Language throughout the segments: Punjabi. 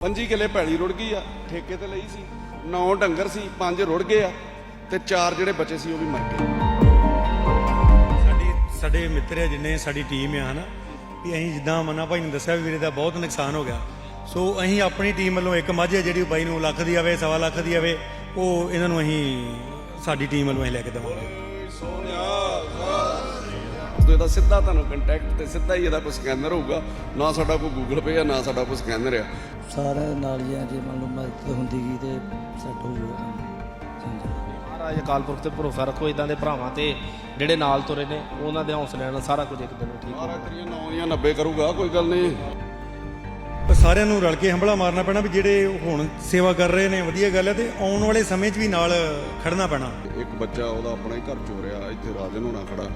ਪੰਜੀ ਕਿਲੇ ਪੈਲੀ ਰੁੜ ਗਈ ਆ ਠੇਕੇ ਤੇ ਲਈ ਸੀ ਨੌ ਡੰਗਰ ਸੀ ਪੰਜ ਰੁੜ ਗਏ ਆ ਤੇ ਚਾਰ ਜਿਹੜੇ ਬਚੇ ਸੀ ਉਹ ਵੀ ਮਰ ਗਏ। ਸਾਡੀ ਸਾਡੇ ਮਿੱਤਰ ਆ ਜਿੰਨੇ ਸਾਡੀ ਟੀਮ ਆ ਹਨਾ? ਵੀ ਅਸੀਂ ਜਿੱਦਾਂ ਮਨਾ ਭਾਈ ਨੇ ਦੱਸਿਆ ਵੀ ਵੀਰੇ ਦਾ ਬਹੁਤ ਨੁਕਸਾਨ ਹੋ ਗਿਆ। ਸੋ ਅਸੀਂ ਆਪਣੀ ਟੀਮ ਵੱਲੋਂ ਇੱਕ ਮੱਝ ਹੈ ਜਿਹੜੀ ਬਾਈ ਨੂੰ ਲੱਖ ਦੀ ਆਵੇ ਸਵਾ ਲੱਖ ਦੀ ਆਵੇ ਉਹ ਇਹਨਾਂ ਨੂੰ ਅਸੀਂ ਸਾਡੀ ਟੀਮ ਵੱਲੋਂ ਅਸੀਂ ਲੈ ਕੇ ਦੇਵਾਂਗੇ। ਤੇ ਇਹਦਾ ਸਿੱਧਾ ਤੁਹਾਨੂੰ ਕੰਟੈਕਟ ਤੇ ਸਿੱਧਾ ਹੀ ਇਹਦਾ ਕੋਈ ਸਕੈਨਰ ਹੋਊਗਾ। ਨਾ ਸਾਡਾ ਕੋਈ ਗੂਗਲ ਪੇ ਆ ਨਾ ਸਾਡਾ ਕੋਈ ਸਕੈਨਰ ਆ। ਸਾਰੇ ਨਾਲ ਹੀ ਆ ਜੇ ਮੰਨ ਲਓ ਮਦਦ ਹੁੰਦੀ ਗਈ ਤੇ ਸੈੱਟ ਹੋ ਕੰਮ ਹਾਂਜੀ ਮਹਾਰਾਜ ਅਕਾਲ ਪੁਰਖ ਤੇ ਭਰੋਸਾ ਰੱਖੋ ਇਦਾਂ ਦੇ ਭਰਾਵਾਂ ਤੇ ਜਿਹੜੇ ਨਾਲ ਤੁਰੇ ਨੇ ਉਹਨਾਂ ਦੇ ਹੌਸਲੇ ਨਾਲ ਸਾਰਾ ਕੁਝ ਇੱਕ ਦਿਨ ਠੀਕ ਹੋ ਮਾਰਾ ਤੇਰੀਆਂ ਨੌ ਦੀਆਂ 90 ਕਰੂਗਾ ਕੋਈ ਗੱਲ ਨਹੀਂ। ਪਰ ਸਾਰਿਆਂ ਨੂੰ ਰਲ ਕੇ ਹੰਬਲਾ ਮਾਰਨਾ ਪੈਣਾ ਵੀ ਜਿਹੜੇ ਹੁਣ ਸੇਵਾ ਕਰ ਰਹੇ ਨੇ ਵਧੀਆ ਗੱਲ ਹੈ ਤੇ ਆਉਣ ਵਾਲੇ ਸਮੇਂ 'ਚ ਵੀ ਨਾਲ ਖੜਨਾ ਪੈਣਾ। ਇੱਕ ਬੱਚਾ ਉਹਦਾ ਆਪਣਾ ਹੀ ਘਰ ਚੋਰਿਆ ਇੱਥੇ ਰਾਜਨ ਹੋਣਾ ਖੜਾ।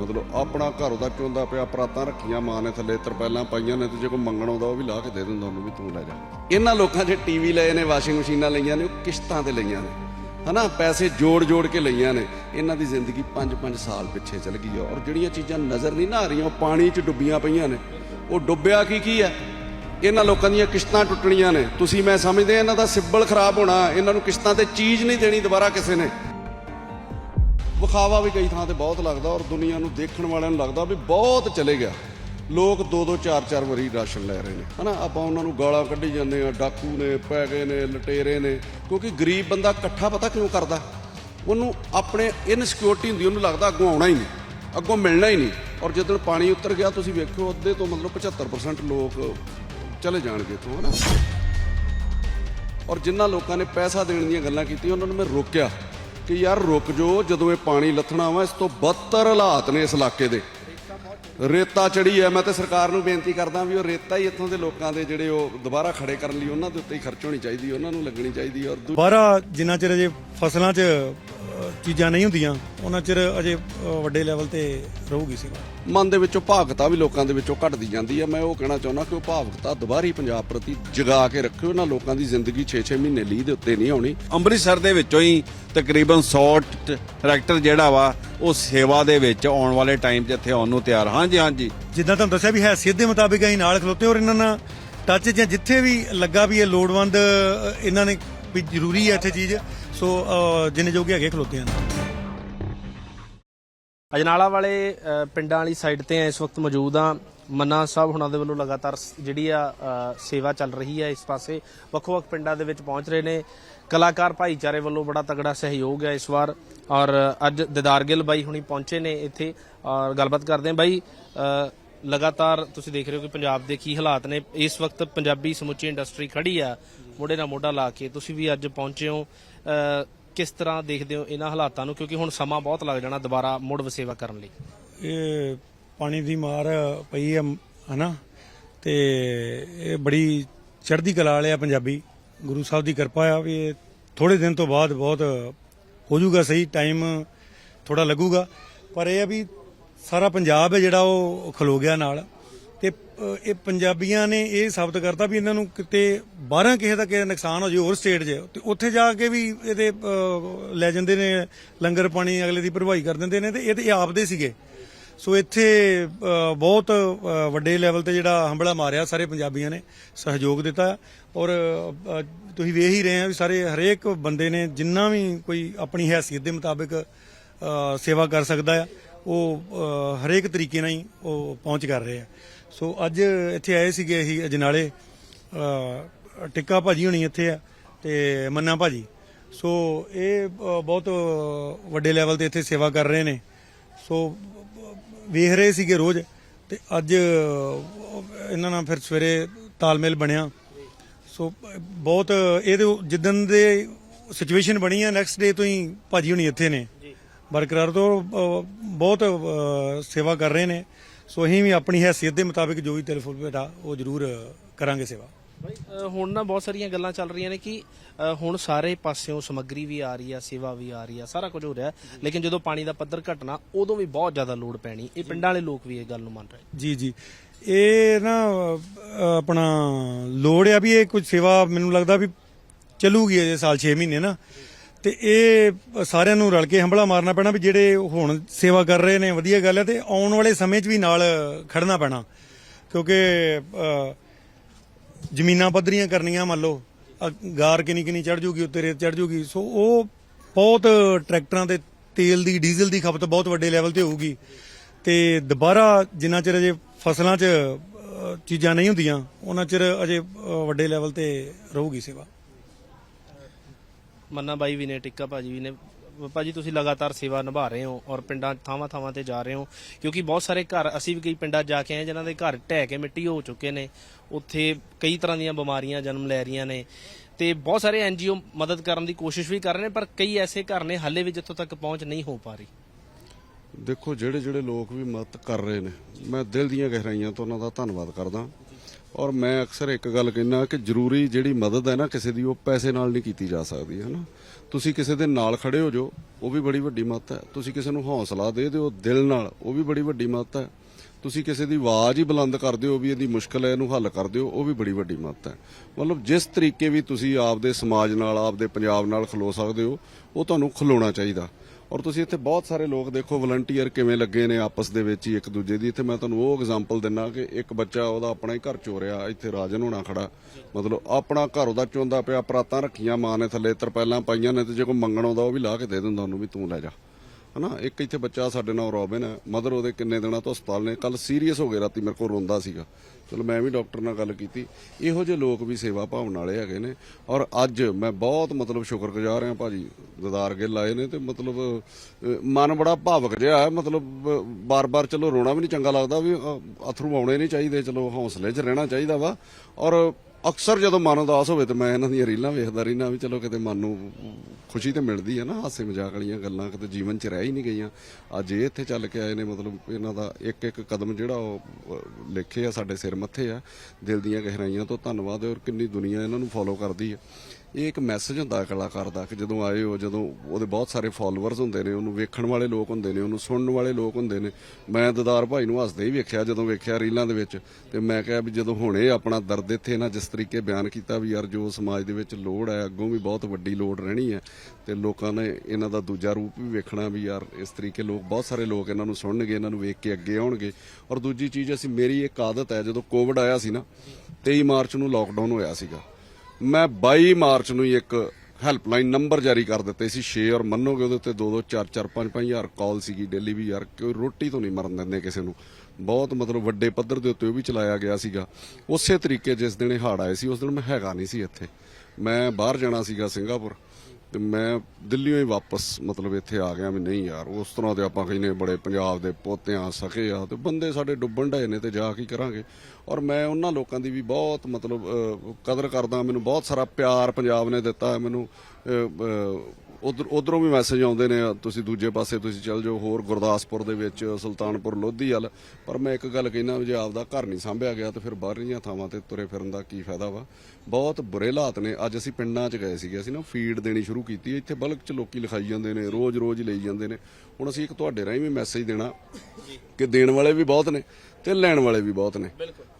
ਮਤਲਬ ਆਪਣਾ ਘਰ ਉਹਦਾ ਚੋਂਦਾ ਪਿਆ? ਪਰਾਤਾਂ ਰੱਖੀਆਂ, ਮਾਂ ਨੇ ਥੱਲੇ ਤਰਪੈਲਾਂ ਪਾਈਆਂ ਨੇ ਤੇ ਜੇ ਕੋਈ ਮੰਗਣ ਆਉਂਦਾ ਉਹ ਵੀ ਲਾ ਕੇ ਦੇ ਦਿੰਦਾ ਉਹਨੂੰ ਵੀ ਤੂੰ ਲੈ ਜਾ। ਇਹਨਾਂ ਲੋਕਾਂ 'ਚ ਟੀਵੀ ਲਏ ਨੇ, ਵਾਸ਼ਿੰਗ ਮਸ਼ੀਨਾਂ ਲਈਆਂ ਨੇ, ਉਹ ਕਿਸ਼ਤਾਂ ਤੇ ਲਈਆਂ ਨੇ। ਹਨਾ? ਪੈਸੇ ਜੋੜ ਜੋੜ ਕੇ ਲਈਆਂ ਨੇ। ਇਹਨਾਂ ਦੀ ਜ਼ਿੰਦਗੀ 5-5 ਸਾਲ ਪਿੱਛੇ ਚਲ ਗਈ ਆ। ਔਰ ਜਿਹੜੀਆਂ ਚੀਜ਼ਾਂ ਨਜ਼ਰ ਨਹੀਂ ਨਾ ਆ ਰਹੀਆਂ, ਉਹ ਪਾਣੀ 'ਚ ਡੁੱਬੀਆਂ ਪਈਆਂ ਨੇ। ਉਹ ਡੁੱਬਿਆ ਕੀ ਕੀ ਹੈ? ਇਹਨਾਂ ਲੋਕਾਂ ਦੀਆਂ ਕਿਸ਼ਤਾਂ ਟੁੱਟਣੀਆਂ ਨੇ। ਤੁਸੀਂ ਮੈਂ ਸਮਝਦੇ ਇਹਨਾਂ ਦਾ ਸਿੱਬਲ ਖਰਾਬ ਹੋਣਾ, ਇਹਨਾਂ ਨੂੰ ਕਿਸ਼ਤਾਂ ਤੇ ਚੀਜ਼ ਨਹੀਂ ਦੇਣੀ ਦੁਬਾਰਾ ਕਿਸੇ ਨੇ। ਵਿਖਾਵਾ ਵੀ ਕਈ ਥਾਂ ਤੇ ਬਹੁਤ ਲੱਗਦਾ ਔਰ ਦੁਨੀਆ ਨੂੰ ਦੇਖਣ ਵਾਲਿਆਂ ਨੂੰ ਲੱਗਦਾ ਵੀ ਬਹੁਤ ਚਲੇ ਗਿਆ। ਲੋਕ ਦੋ ਦੋ, ਚਾਰ ਚਾਰ ਵਾਰੀ ਰਾਸ਼ਨ ਲੈ ਰਹੇ ਨੇ। ਹਨਾ, ਆਪਾਂ ਉਹਨਾਂ ਨੂੰ ਗਾਲਾਂ ਕੱਢੀ ਜਾਂਦੇ ਆ ਡਾਕੂ ਨੇ, ਪੈ ਗਏ ਨੇ, ਲਟੇਰੇ ਨੇ, ਕਿਉਂਕਿ ਗਰੀਬ ਬੰਦਾ ਇਕੱਠਾ ਪਤਾ ਕਿਉਂ ਕਰਦਾ? ਉਹਨੂੰ ਆਪਣੇ ਇਨਸਿਕਿਉਰਿਟੀ ਹੁੰਦੀ, ਉਹਨੂੰ ਲੱਗਦਾ ਅੱਗੋਂ ਆਉਣਾ ਹੀ ਨਹੀਂ, ਅੱਗੋਂ ਮਿਲਣਾ ਹੀ ਨਹੀਂ। ਔਰ ਜਦੋਂ ਪਾਣੀ ਉਤਰ ਗਿਆ, ਤੁਸੀਂ ਵੇਖੋ ਅੱਧੇ ਤੋਂ ਮਤਲਬ 75% ਲੋਕ ਚਲੇ ਜਾਣਗੇ ਇੱਥੋਂ, ਹਨਾ? ਔਰ ਜਿਨ੍ਹਾਂ ਲੋਕਾਂ ਨੇ ਪੈਸਾ ਦੇਣ ਦੀਆਂ ਗੱਲਾਂ ਕੀਤੀਆਂ, ਉਹਨਾਂ ਨੂੰ ਮੈਂ ਰੋਕਿਆ। ਕਿ ਯਾਰ ਰੁਕ ਜੋ ਜਦੋਂ ਇਹ ਪਾਣੀ ਲੱਥਣਾ ਵਾ, ਇਸ ਤੋਂ ਬਦਤਰ ਹਾਲਾਤ ਨੇ ਇਸ ਇਲਾਕੇ ਦੇ। ਰੇਤਾ ਚੜੀ ਹੈ ਮੈਂ ਤੇ ਸਰਕਾਰ ਨੂੰ ਬੇਨਤੀ ਕਰਦਾ ਵੀ ਉਹ ਰੇਤਾ ਹੀ ਇੱਥੋਂ ਦੇ ਲੋਕਾਂ ਦੇ ਜਿਹੜੇ ਉਹ ਦੁਬਾਰਾ ਖੜੇ ਕਰਨ ਲਈ ਉਹਨਾਂ ਦੇ ਉੱਤੇ ਹੀ ਖਰਚ ਹੋਣੀ ਚਾਹੀਦੀ, ਉਹਨਾਂ ਨੂੰ ਲੱਗਣੀ ਚਾਹੀਦੀ ਔਰ ਦੁਬਾਰਾ ਜਿੰਨਾ ਚਿਰ ਅਜੇ ਫਸਲਾਂ 'ਚ ਚੀਜ਼ਾਂ ਨਹੀਂ ਹੁੰਦੀਆਂ ਉਹਨਾਂ ਚਿਰ ਅਜੇ ਵੱਡੇ ਲੈਵਲ ਤੇ ਰਹੂਗੀ ਸੇਵਾ। ਮਨ ਦੇ ਵਿੱਚੋਂ ਭਾਵਕਤਾ ਵੀ ਲੋਕਾਂ ਦੇ ਵਿੱਚੋਂ ਘਟਦੀ ਜਾਂਦੀ ਹੈ ਮੈਂ ਉਹ ਕਹਿਣਾ ਚਾਹੁੰਦਾ ਕਿ ਉਹ ਭਾਵਕਤਾ ਦੁਬਾਰੀ ਪੰਜਾਬ ਪ੍ਰਤੀ ਜਗਾ ਕੇ ਰੱਖਿਓ। ਉਹਨਾਂ ਲੋਕਾਂ ਦੀ ਜ਼ਿੰਦਗੀ 6-6 ਮਹੀਨੇ ਲੀਹ ਦੇ ਉੱਤੇ ਨਹੀਂ ਆਉਣੀ। ਅੰਮ੍ਰਿਤਸਰ ਦੇ ਵਿੱਚੋਂ ਹੀ ਤਕਰੀਬਨ 100 ਟ- ਟਰੈਕਟਰ ਜਿਹੜਾ ਵਾ ਉਹ ਸੇਵਾ ਦੇ ਵਿੱਚ ਆਉਣ ਵਾਲੇ ਟਾਈਮ 'ਚ ਇੱਥੇ ਆਉਣ ਨੂੰ ਤਿਆਰ। ਹਾਂਜੀ ਹਾਂਜੀ। ਜਿੱਦਾਂ ਤੁਹਾਨੂੰ ਦੱਸਿਆ ਵੀ ਹੈਸੀਅਤ ਦੇ ਮੁਤਾਬਿਕ ਅਸੀਂ ਨਾਲ ਖਲੋਤੇ ਔਰ ਇਹਨਾਂ ਨਾਲ ਟੱਚ ਜਾਂ ਜਿੱਥੇ ਵੀ ਲੱਗਾ ਵੀ ਇਹ ਲੋੜਵੰਦ ਇਹਨਾਂ ਨੇ ਵੀ ਜ਼ਰੂਰੀ ਹੈ ਇੱਥੇ ਚੀਜ਼। ਸੋ ਅ, ਜਿੰਨੇ ਜੋਗੇ ਹੈਗੇ ਖਲੋਤੇ ਹਨ ਅਜਨਾਲਾ ਵਾਲੇ ਪਿੰਡਾਂ ਵਾਲੀ ਸਾਈਡ ਤੇ ਆ ਇਸ ਵਕਤ ਮੌਜੂਦ ਆ। ਮੰਨਾ ਸਾਹਿਬ ਹੁਣਾਂ ਦੇ ਵੱਲੋਂ ਲਗਾਤਾਰ ਜਿਹੜੀ ਆ ਸੇਵਾ ਚੱਲ ਰਹੀ ਹੈ ਇਸ ਪਾਸੇ। ਵੱਖ-ਵੱਖ ਪਿੰਡਾਂ ਦੇ ਵਿੱਚ ਪਹੁੰਚ ਰਹੇ ਨੇ। ਕਲਾਕਾਰ ਭਾਈਚਾਰੇ ਵੱਲੋਂ ਬੜਾ ਤਗੜਾ ਸਹਿਯੋਗ ਹੈ ਇਸ ਵਾਰ। ਔਰ ਅੱਜ ਦਿਦਾਰਗਿਲ ਬਾਈ ਹੁਣੀ ਪਹੁੰਚੇ ਨੇ ਇੱਥੇ। ਔਰ ਗੱਲਬਾਤ ਕਰਦੇ ਆ ਬਾਈ ਲਗਾਤਾਰ ਤੁਸੀਂ ਦੇਖ ਰਹੇ ਹੋ ਕਿ ਪੰਜਾਬ ਦੇ ਕੀ ਹਾਲਾਤ ਨੇ। ਇਸ ਵਕਤ ਪੰਜਾਬੀ ਸਮੁੱਚੀ ਇੰਡਸਟਰੀ ਖੜੀ ਆ, ਮੋਢੇ ਨਾਲ ਮੋਢਾ ਲਾ ਕੇ। ਤੁਸੀਂ ਵੀ ਅੱਜ ਪਹੁੰਚੇ ਹੋ। ਕਿਸ ਤਰ੍ਹਾਂ ਦੇਖਦੇ ਹੋ ਇਹਨਾਂ ਹਾਲਾਤਾਂ ਨੂੰ? ਕਿਉਂਕਿ ਹੁਣ ਸਮਾਂ ਬਹੁਤ ਲੱਗ ਜਾਣਾ ਦੁਬਾਰਾ ਮੁੜ ਵਸੇਵਾ ਕਰਨ ਲਈ। ਇਹ ਪਾਣੀ ਦੀ ਮਾਰ ਪਈ ਹੈ ਹਨਾ? ਤੇ ਇਹ ਬੜੀ ਚੜ੍ਹਦੀ ਕਲਾ ਵਾਲੇ ਆ ਪੰਜਾਬੀ। ਗੁਰੂ ਸਾਹਿਬ ਦੀ ਕਿਰਪਾ ਆ ਵੀ ਇਹ ਥੋੜੇ ਦਿਨ ਤੋਂ ਬਾਅਦ ਬਹੁਤ ਹੋ ਜਾਊਗਾ ਸਹੀ ਟਾਈਮ ਥੋੜਾ ਲੱਗੂਗਾ। ਪਰ ਇਹ ਆ ਵੀ ਸਾਰਾ ਪੰਜਾਬ ਹੈ ਜਿਹੜਾ ਉਹ ਖਲੋ ਗਿਆ ਨਾਲ। ਤੇ ਇਹ ਪੰਜਾਬੀਆਂ ਨੇ ਇਹ ਸਾਬਤ ਕਰਤਾ ਵੀ ਇਹਨਾਂ ਨੂੰ ਕਿਤੇ 12 ਕਿਸੇ ਦਾ ਕਿਸੇ ਨੁਕਸਾਨ ਹੋ ਜੇ, ਹੋਰ ਸਟੇਟ 'ਚ, ਤੇ ਉੱਥੇ ਜਾ ਕੇ ਵੀ ਇਹਦੇ ਲੈ ਜਾਂਦੇ ਨੇ, ਲੰਗਰ ਪਾਣੀ ਅਗਲੇ ਦੀ ਭਰਵਾਈ ਕਰ ਦਿੰਦੇ ਨੇ, ਤੇ ਇਹ ਤੇ ਇਹ ਆਪਦੇ ਸੀਗੇ। ਸੋ ਇੱਥੇ ਬਹੁਤ ਵੱਡੇ ਲੈਵਲ ਤੇ ਜਿਹੜਾ ਹੰਬਲਾ ਮਾਰਿਆ ਸਾਰੇ ਪੰਜਾਬੀਆਂ ਨੇ, ਸਹਿਯੋਗ ਦਿੱਤਾ। ਔਰ ਤੁਸੀਂ ਵੇਖ ਹੀ ਰਹੇ ਆ ਵੀ ਸਾਰੇ ਹਰੇਕ ਬੰਦੇ ਨੇ ਜਿੰਨਾ ਵੀ ਕੋਈ ਆਪਣੀ ਹੈਸੀਅਤ ਦੇ ਮੁਤਾਬਿਕ ਸੇਵਾ ਕਰ ਸਕਦਾ ਆ ਉਹ ਹਰੇਕ ਤਰੀਕੇ ਨਾਲ ਹੀ ਉਹ ਪਹੁੰਚ ਕਰ ਰਹੇ ਆ। ਸੋ ਅੱਜ ਇੱਥੇ ਆਏ ਸੀਗੇ ਅਸੀਂ ਅਜਨਾਲੇ ਅ, ਟਿੱਕਾ ਭਾਜੀ ਹੋਣੀ ਇੱਥੇ ਆ ਤੇ ਮੰਨਾ ਭਾਜੀ। ਸੋ ਇਹ ਬਹੁਤ ਵੱਡੇ ਲੈਵਲ ਤੇ ਇੱਥੇ ਸੇਵਾ ਕਰ ਰਹੇ ਨੇ। ਸੋ ਵੇਖ ਰਹੇ ਸੀਗੇ ਰੋਜ਼ ਤੇ ਅੱਜ ਇਹਨਾਂ ਨਾਲ ਫਿਰ ਸਵੇਰੇ ਤਾਲਮੇਲ ਬਣਿਆ। ਸੋ ਬਹੁਤ ਇਹਦੇ ਜਿੱਦਨ ਦੇ ਸਿਚੁਏਸ਼ਨ ਬਣੀ ਆ ਨੈਕਸਟ ਡੇ ਤੋਂ ਹੀ ਭਾਜੀ ਹੁਣੀ ਇੱਥੇ ਨੇ। ਬਰਕਰਾਰ ਤੋਂ ਬਹੁਤ ਸੇਵਾ ਕਰ ਰਹੇ ਨੇ। ਸੋ ਅਸੀਂ ਵੀ ਆਪਣੀ ਹੈਸੀਅਤ ਦੇ ਮੁਤਾਬਿਕ ਜੋ ਵੀ ਟੈਲੀਫੋਨ ਬੇਟਾ ਉਹ ਜ਼ਰੂਰ ਕਰਾਂਗੇ ਸੇਵਾ। ਬਾਈ ਅ, ਹੁਣ ਨਾ ਬਹੁਤ ਸਾਰੀਆਂ ਗੱਲਾਂ ਚੱਲ ਰਹੀਆਂ ਨੇ ਕਿ ਅ, ਹੁਣ ਸਾਰੇ ਪਾਸਿਓਂ ਸਮੱਗਰੀ ਵੀ ਆ ਰਹੀ ਆ ਸੇਵਾ ਵੀ ਆ ਰਹੀ ਆ ਸਾਰਾ ਕੁਝ ਹੋ ਰਿਹਾ। ਲੇਕਿਨ ਜਦੋਂ ਪਾਣੀ ਦਾ ਪੱਧਰ ਘਟਣਾ ਉਦੋਂ ਵੀ ਬਹੁਤ ਜ਼ਿਆਦਾ ਲੋੜ ਪੈਣੀ। ਇਹ ਪਿੰਡਾਂ ਵਾਲੇ ਲੋਕ ਵੀ ਇਹ ਗੱਲ ਨੂੰ ਮੰਨ ਰਹੇ ਜੀ ਜੀ। ਇਹ ਨਾ ਆਪਣਾ ਲੋੜ ਆ ਵੀ ਇਹ ਕੁਝ ਸੇਵਾ ਮੈਨੂੰ ਲੱਗਦਾ ਵੀ ਚੱਲੂਗੀ ਇਹ ਸਾਲ 6 ਮਹੀਨੇ ਨਾ। ਤੇ ਇਹ ਸਾਰਿਆਂ ਨੂੰ ਰਲ ਕੇ ਹੰਬਲਾ ਮਾਰਨਾ ਪੈਣਾ ਵੀ ਜਿਹੜੇ ਹੁਣ ਸੇਵਾ ਕਰ ਰਹੇ ਨੇ, ਵਧੀਆ ਗੱਲ ਹੈ ਤੇ ਆਉਣ ਵਾਲੇ ਸਮੇਂ 'ਚ ਵੀ ਨਾਲ ਖੜਨਾ ਪੈਣਾ। ਕਿਉਂਕਿ ਜ਼ਮੀਨਾਂ ਪੱਧਰੀਆਂ ਕਰਨੀਆਂ ਮੰਨ ਲਓ ਅ- ਗਾਰ ਕਿੰਨੀ ਕਿੰਨੀ ਚੜ ਜੂਗੀ, ਉੱਤੇ ਰੇਤ ਚੜ ਜੂਗੀ, ਸੋ ਉਹ ਬਹੁਤ ਟਰੈਕਟਰਾਂ ਤੇ ਤੇਲ ਦੀ, ਡੀਜ਼ਲ ਦੀ ਖਪਤ ਬਹੁਤ ਵੱਡੇ ਲੈਵਲ ਤੇ ਹੋਊਗੀ। ਤੇ ਦੁਬਾਰਾ ਜਿੰਨਾ ਚਿਰ ਅਜੇ ਫਸਲਾਂ 'ਚ ਚੀਜ਼ਾਂ ਨਹੀਂ ਹੁੰਦੀਆਂ, ਉਹਨਾਂ ਚਿਰ ਅਜੇ ਵੱਡੇ ਲੈਵਲ ਤੇ ਰਹੂਗੀ ਸੇਵਾ। ਮੰਨਾ ਬਾਈ ਵੀ ਨੇ, ਟਿੱਕਾ ਭਾਜੀ ਵੀ ਨੇ। ਭਾਜੀ, ਤੁਸੀਂ ਲਗਾਤਾਰ ਸੇਵਾ ਨਿਭਾ ਰਹੇ ਹੋ ਔਰ ਪਿੰਡਾਂ, ਥਾਵਾਂ ਥਾਵਾਂ ਤੇ ਜਾ ਰਹੇ ਹੋ। ਕਿਉਂਕਿ ਬਹੁਤ ਸਾਰੇ ਘਰ, ਅਸੀਂ ਵੀ ਕਈ ਪਿੰਡਾਂ ਜਾ ਕੇ ਆਏ ਜਿਨ੍ਹਾਂ ਦੇ ਘਰ ਢਹਿ ਕੇ ਮਿੱਟੀ ਹੋ ਚੁੱਕੇ ਨੇ। ਉੱਥੇ ਕਈ ਤਰ੍ਹਾਂ ਦੀਆਂ ਬਿਮਾਰੀਆਂ ਜਨਮ ਲੈ ਰਹੀਆਂ ਨੇ। ਤੇ ਬਹੁਤ ਸਾਰੇ ਐਨਜੀਓ ਮਦਦ ਕਰਨ ਦੀ ਕੋਸ਼ਿਸ਼ ਵੀ ਕਰ ਰਹੇ ਨੇ, ਪਰ ਕਈ ਐਸੇ ਘਰ ਨੇ ਹਾਲੇ ਵੀ ਜਿੱਥੋਂ ਤੱਕ ਪਹੁੰਚ ਨਹੀਂ ਹੋ ਪਾ ਰਹੀ। ਦੇਖੋ ਜਿਹੜੇ ਜਿਹੜੇ ਲੋਕ ਵੀ ਮਦਦ ਕਰ ਰਹੇ ਨੇ, ਮੈਂ ਦਿਲ ਦੀਆਂ ਗਹਿਰਾਈਆਂ ਤੋਂ ਉਹਨਾਂ ਦਾ ਧੰਨਵਾਦ ਕਰਦਾ। ਔਰ ਮੈਂ ਅਕਸਰ ਇੱਕ ਗੱਲ ਕਹਿੰਦਾ ਕਿ ਜ਼ਰੂਰੀ ਜਿਹੜੀ ਮਦਦ ਹੈ ਨਾ ਕਿਸੇ ਦੀ, ਉਹ ਪੈਸੇ ਨਾਲ ਨਹੀਂ ਕੀਤੀ ਜਾ ਸਕਦੀ, ਹੈ ਨਾ? ਤੁਸੀਂ ਕਿਸੇ ਦੇ ਨਾਲ ਖੜੇ ਹੋ ਜੋ ਉਹ ਵੀ ਬੜੀ ਵੱਡੀ ਮੱਤ ਹੈ। ਤੁਸੀਂ ਕਿਸੇ ਨੂੰ ਹੌਸਲਾ ਦੇ ਦਿਓ ਦਿਲ ਨਾਲ, ਉਹ ਵੀ ਬੜੀ ਵੱਡੀ ਮੱਤ ਹੈ। ਤੁਸੀਂ ਕਿਸੇ ਦੀ ਆਵਾਜ਼ ਹੀ ਬੁਲੰਦ ਕਰ ਦਿਓ ਵੀ ਇਹਦੀ ਮੁਸ਼ਕਲ ਹੈ, ਇਹਨੂੰ ਹੱਲ ਕਰ ਦਿਓ, ਉਹ ਵੀ ਬੜੀ ਵੱਡੀ ਮਦਦ ਹੈ। ਮਤਲਬ ਜਿਸ ਤਰੀਕੇ ਵੀ ਤੁਸੀਂ ਆਪਦੇ ਸਮਾਜ ਨਾਲ, ਆਪਦੇ ਪੰਜਾਬ ਨਾਲ ਖਲੋ ਸਕਦੇ ਹੋ, ਉਹ ਤੁਹਾਨੂੰ ਖਲੋਣਾ ਚਾਹੀਦਾ। ਔਰ ਤੁਸੀਂ ਇੱਥੇ ਬਹੁਤ ਸਾਰੇ ਲੋਕ ਦੇਖੋ ਵਲੰਟੀਅਰ ਕਿਵੇਂ ਲੱਗੇ ਨੇ ਆਪਸ ਦੇ ਵਿੱਚ ਹੀ ਇੱਕ ਦੂਜੇ ਦੀ। ਇੱਥੇ ਮੈਂ ਤੁਹਾਨੂੰ ਉਹ ਐਗਜ਼ਾਮਪਲ ਦਿੰਨਾ ਕਿ ਇੱਕ ਬੱਚਾ ਉਹਦਾ ਆਪਣਾ ਹੀ ਘਰ ਚੋਰਿਆ, ਇੱਥੇ ਰਾਜਨ ਹੋਣਾ ਖੜਾ। ਮਤਲਬ ਆਪਣਾ ਘਰ ਉਹਦਾ ਚੋਂਦਾ ਪਿਆ, ਪਰਾਤਾਂ ਰੱਖੀਆਂ ਮਾਂ ਨੇ ਥੱਲੇ, ਤਰਪੈਲਾਂ ਪਾਈਆਂ ਨੇ ਤੇ ਜੇ ਕੋਈ ਮੰਗਣ ਆਉਂਦਾ, ਉਹ ਵੀ ਲਾ ਕੇ ਦੇ ਦਿੰਦਾ ਉਹਨੂੰ ਵੀ ਤੂੰ ਲੈ ਜਾ। ਹਨਾ? ਇੱਕ ਇੱਥੇ ਬੱਚਾ ਸਾਡੇ ਨਾਲ ਰੋਬਿਨ ਹੈ। ਮਦਰ ਉਹਦੇ ਕਿੰਨੇ ਦਿਨਾਂ ਤੋਂ ਹਸਪਤਾਲ ਨੇ। ਕੱਲ ਸੀਰੀਅਸ ਹੋ ਗਏ ਰਾਤੀ ਮੇਰੇ ਕੋਲ ਰੋਂਦਾ ਸੀਗਾ। ਚਲੋ ਮੈਂ ਵੀ ਡਾਕਟਰ ਨਾਲ ਗੱਲ ਕੀਤੀ। ਇਹੋ ਜਿਹੇ ਲੋਕ ਵੀ ਸੇਵਾ ਭਾਵਨਾ ਵਾਲੇ ਹੈਗੇ ਨੇ। ਔਰ ਅੱਜ ਮੈਂ ਬਹੁਤ ਮਤਲਬ ਸ਼ੁਕਰਗੁਜ਼ਾਰ ਹਾਂ ਭਾਜੀ। ਦਦਾਰ ਗਿੱਲ ਆਏ ਨੇ ਤੇ ਮਤਲਬ ਮਨ ਬੜਾ ਭਾਵਕ ਜਿਹਾ ਹੈ। ਮਤਲਬ ਬਾਰ-ਬਾਰ ਚਲੋ ਰੋਣਾ ਵੀ ਨਹੀਂ ਚੰਗਾ ਲੱਗਦਾ ਵੀ ਅਹ, ਅਥਰੂ ਆਉਣੇ ਨਹੀਂ ਚਾਹੀਦੇ। ਚਲੋ ਹੌਸਲੇ 'ਚ ਰਹਿਣਾ ਚਾਹੀਦਾ ਵਾ। ਔਰ ਅਕਸਰ ਜਦੋਂ ਮਨ ਉਦਾਸ ਹੋਵੇ ਤੇ ਮੈਂ ਇਹਨਾਂ ਦੀਆਂ ਰੀਲਾਂ ਵੇਖਦਾ ਰਹਿਣਾ ਵੀ ਚਲੋ ਕਿਤੇ ਮਨ ਨੂੰ ਖੁਸ਼ੀ ਤੇ ਮਿਲਦੀ ਹੈ ਨਾ, ਹਾਸੇ ਮਜ਼ਾਕ ਵਾਲੀਆਂ ਗੱਲਾਂ ਕਿਤੇ ਜੀਵਨ 'ਚ ਰਹਿ ਹੀ ਨਹੀਂ ਗਈਆਂ। ਅੱਜ ਇਹ ਇੱਥੇ ਚੱਲ ਕੇ ਆਏ ਨੇ, ਮਤਲਬ ਇਹਨਾਂ ਦਾ ਇੱਕ ਇੱਕ ਕਦਮ ਜਿਹੜਾ ਉਹ ਲਿਖੇ ਆ ਸਾਡੇ ਸਿਰ ਮੱਥੇ ਆ, ਦਿਲ ਦੀਆਂ ਗਹਿਰਾਈਆਂ ਤੋਂ ਧੰਨਵਾਦ ਔਰ ਕਿੰਨੀ ਦੁਨੀਆ ਇਹਨਾਂ ਨੂੰ ਫੋਲੋ ਕਰਦੀ ਹੈ ਇਹ ਇੱਕ ਮੈਸੇਜ ਹੁੰਦਾ ਹੈ ਕਲਾਕਾਰ ਦਾ ਕਿ ਜਦੋਂ ਆਏ ਹੋ, ਜਦੋਂ ਉਹਦੇ ਬਹੁਤ ਸਾਰੇ ਫਾਲੋਅਰਸ ਹੁੰਦੇ ਨੇ, ਉਹਨੂੰ ਵੇਖਣ ਵਾਲੇ ਲੋਕ ਹੁੰਦੇ ਨੇ, ਉਹਨੂੰ ਸੁਣਨ ਵਾਲੇ ਲੋਕ ਹੁੰਦੇ ਨੇ। ਮੈਂ ਦਦਾਰ ਭਾਈ ਨੂੰ ਹੱਸਦੇ ਹੀ ਵੇਖਿਆ, ਜਦੋਂ ਵੇਖਿਆ ਰੀਲਾਂ ਦੇ ਵਿੱਚ, ਤੇ ਮੈਂ ਕਿਹਾ ਵੀ ਜਦੋਂ ਹੁਣੇ ਆਪਣਾ ਦਰਦ ਇੱਥੇ ਨਾ ਜਿਸ ਤਰੀਕੇ ਬਿਆਨ ਕੀਤਾ ਵੀ ਯਾਰ ਜੋ ਸਮਾਜ ਦੇ ਵਿੱਚ ਲੋੜ ਹੈ, ਅੱਗੋਂ ਵੀ ਬਹੁਤ ਵੱਡੀ ਲੋੜ ਰਹਿਣੀ ਹੈ, ਤੇ ਲੋਕਾਂ ਨੇ ਇਹਨਾਂ ਦਾ ਦੂਜਾ ਰੂਪ ਵੀ ਵੇਖਣਾ ਵੀ ਯਾਰ ਇਸ ਤਰੀਕੇ ਲੋਕ, ਬਹੁਤ ਸਾਰੇ ਲੋਕ ਇਹਨਾਂ ਨੂੰ ਸੁਣਨਗੇ, ਇਹਨਾਂ ਨੂੰ ਵੇਖ ਕੇ ਅੱਗੇ ਆਉਣਗੇ। ਔਰ ਦੂਜੀ ਚੀਜ਼, ਅਸੀਂ ਮੇਰੀ ਇੱਕ ਆਦਤ ਹੈ, ਜਦੋਂ ਕੋਵਿਡ ਆਇਆ ਸੀ ਨਾ 23 ਮਾਰਚ ਨੂੰ ਲੋਕਡਾਊਨ ਹੋਇਆ ਸੀਗਾ। ਮੈਂ 22 ਮਾਰਚ ਨੂੰ ਹੀ ਇੱਕ ਹੈਲਪਲਾਈਨ ਨੰਬਰ ਜਾਰੀ ਕਰ ਦਿੱਤੇ ਸੀ ਸ਼ੇਅਰ ਮੰਨੋਗੇ ਉਹਦੇ ਉੱਤੇ 2 2 4 4 5 5 ਹਜ਼ਾਰ ਕਾਲ ਸੀਗੀ ਡੇਲੀ ਵੀ, ਯਾਰ, ਕੋਈ ਰੋਟੀ ਤੋਂ ਨਹੀਂ ਮਰਨ ਦਿੰਦੇ ਕਿਸੇ ਨੂੰ। ਬਹੁਤ ਮਤਲਬ ਵੱਡੇ ਪੱਧਰ ਦੇ ਉੱਤੇ ਉਹ ਵੀ ਚਲਾਇਆ ਗਿਆ ਸੀਗਾ। ਉਸੇ ਤਰੀਕੇ ਜਿਸ ਦਿਨ ਇਹ ਹੜ੍ਹ ਆਏ ਸੀ, ਉਸ ਦਿਨ ਮੈਂ ਹੈਗਾ ਨਹੀਂ ਸੀ ਇੱਥੇ। ਮੈਂ ਬਾਹਰ ਜਾਣਾ ਸੀਗਾ ਸਿੰਗਾਪੁਰ। ਤੇ ਮੈਂ ਦਿੱਲੀੋਂ ਹੀ ਵਾਪਸ ਮਤਲਬ ਇੱਥੇ ਆ ਗਿਆ ਵੀ ਨਹੀਂ ਯਾਰ, ਉਸ ਤਰ੍ਹਾਂ ਤੇ ਆਪਾਂ ਕਹਿੰਦੇ ਬੜੇ ਪੰਜਾਬ ਦੇ ਪੋਤਿਆਂ ਸਕੇ ਆ ਤੇ ਬੰਦੇ ਸਾਡੇ ਡੁੱਬਣ ਢਏ ਨੇ ਤੇ ਜਾ ਕੀ ਕਰਾਂਗੇ। ਔਰ ਮੈਂ ਉਹਨਾਂ ਲੋਕਾਂ ਦੀ ਵੀ ਬਹੁਤ ਮਤਲਬ ਕਦਰ ਕਰਦਾ, ਮੈਨੂੰ ਬਹੁਤ ਸਾਰਾ ਪਿਆਰ ਪੰਜਾਬ ਨੇ ਦਿੱਤਾ, ਮੈਨੂੰ ਉਧਰ, ਉਧਰੋਂ ਵੀ ਮੈਸੇਜ ਆਉਂਦੇ ਨੇ, ਤੁਸੀਂ ਦੂਜੇ ਪਾਸੇ ਤੁਸੀਂ ਚੱਲ ਜਾਓ, ਹੋਰ ਗੁਰਦਾਸਪੁਰ ਦੇ ਵਿੱਚ ਸੁਲਤਾਨਪੁਰ ਲੋਧੀ ਵੱਲ। ਪਰ ਮੈਂ ਇੱਕ ਗੱਲ ਕਹਿਣਾ ਵੀ ਜੇ ਆਪਦਾ ਘਰ ਨਹੀਂ ਸੰਭਿਆ ਗਿਆ ਤਾਂ ਫਿਰ ਬਾਹਰਲੀਆਂ ਥਾਵਾਂ ਤੇ ਤੁਰੇ ਫਿਰਨ ਦਾ ਕੀ ਫਾਇਦਾ ਵਾ? ਬਹੁਤ ਬੁਰੇ ਹਾਲਾਤ ਨੇ। ਅੱਜ ਅਸੀਂ ਪਿੰਡਾਂ 'ਚ ਗਏ ਸੀਗੇ ਅਸੀਂ ਨਾ ਫੀਡ ਦੇਣੀ ਸ਼ੁਰੂ ਕੀਤੀ ਇੱਥੇ ਬਲਕ 'ਚ ਲੋਕੀ ਲਿਖਾਈ ਜਾਂਦੇ ਨੇ ਰੋਜ਼-ਰੋਜ਼ ਲਈ ਜਾਂਦੇ ਨੇ। ਹੁਣ ਅਸੀਂ ਇੱਕ ਤੁਹਾਡੇ ਰਾਹੀਂ ਵੀ ਮੈਸੇਜ ਦੇਣਾ ਕਿ ਦੇਣ ਵਾਲੇ ਵੀ ਬਹੁਤ ਨੇ ਤੇ ਲੈਣ ਵਾਲੇ ਵੀ ਬਹੁਤ ਨੇ।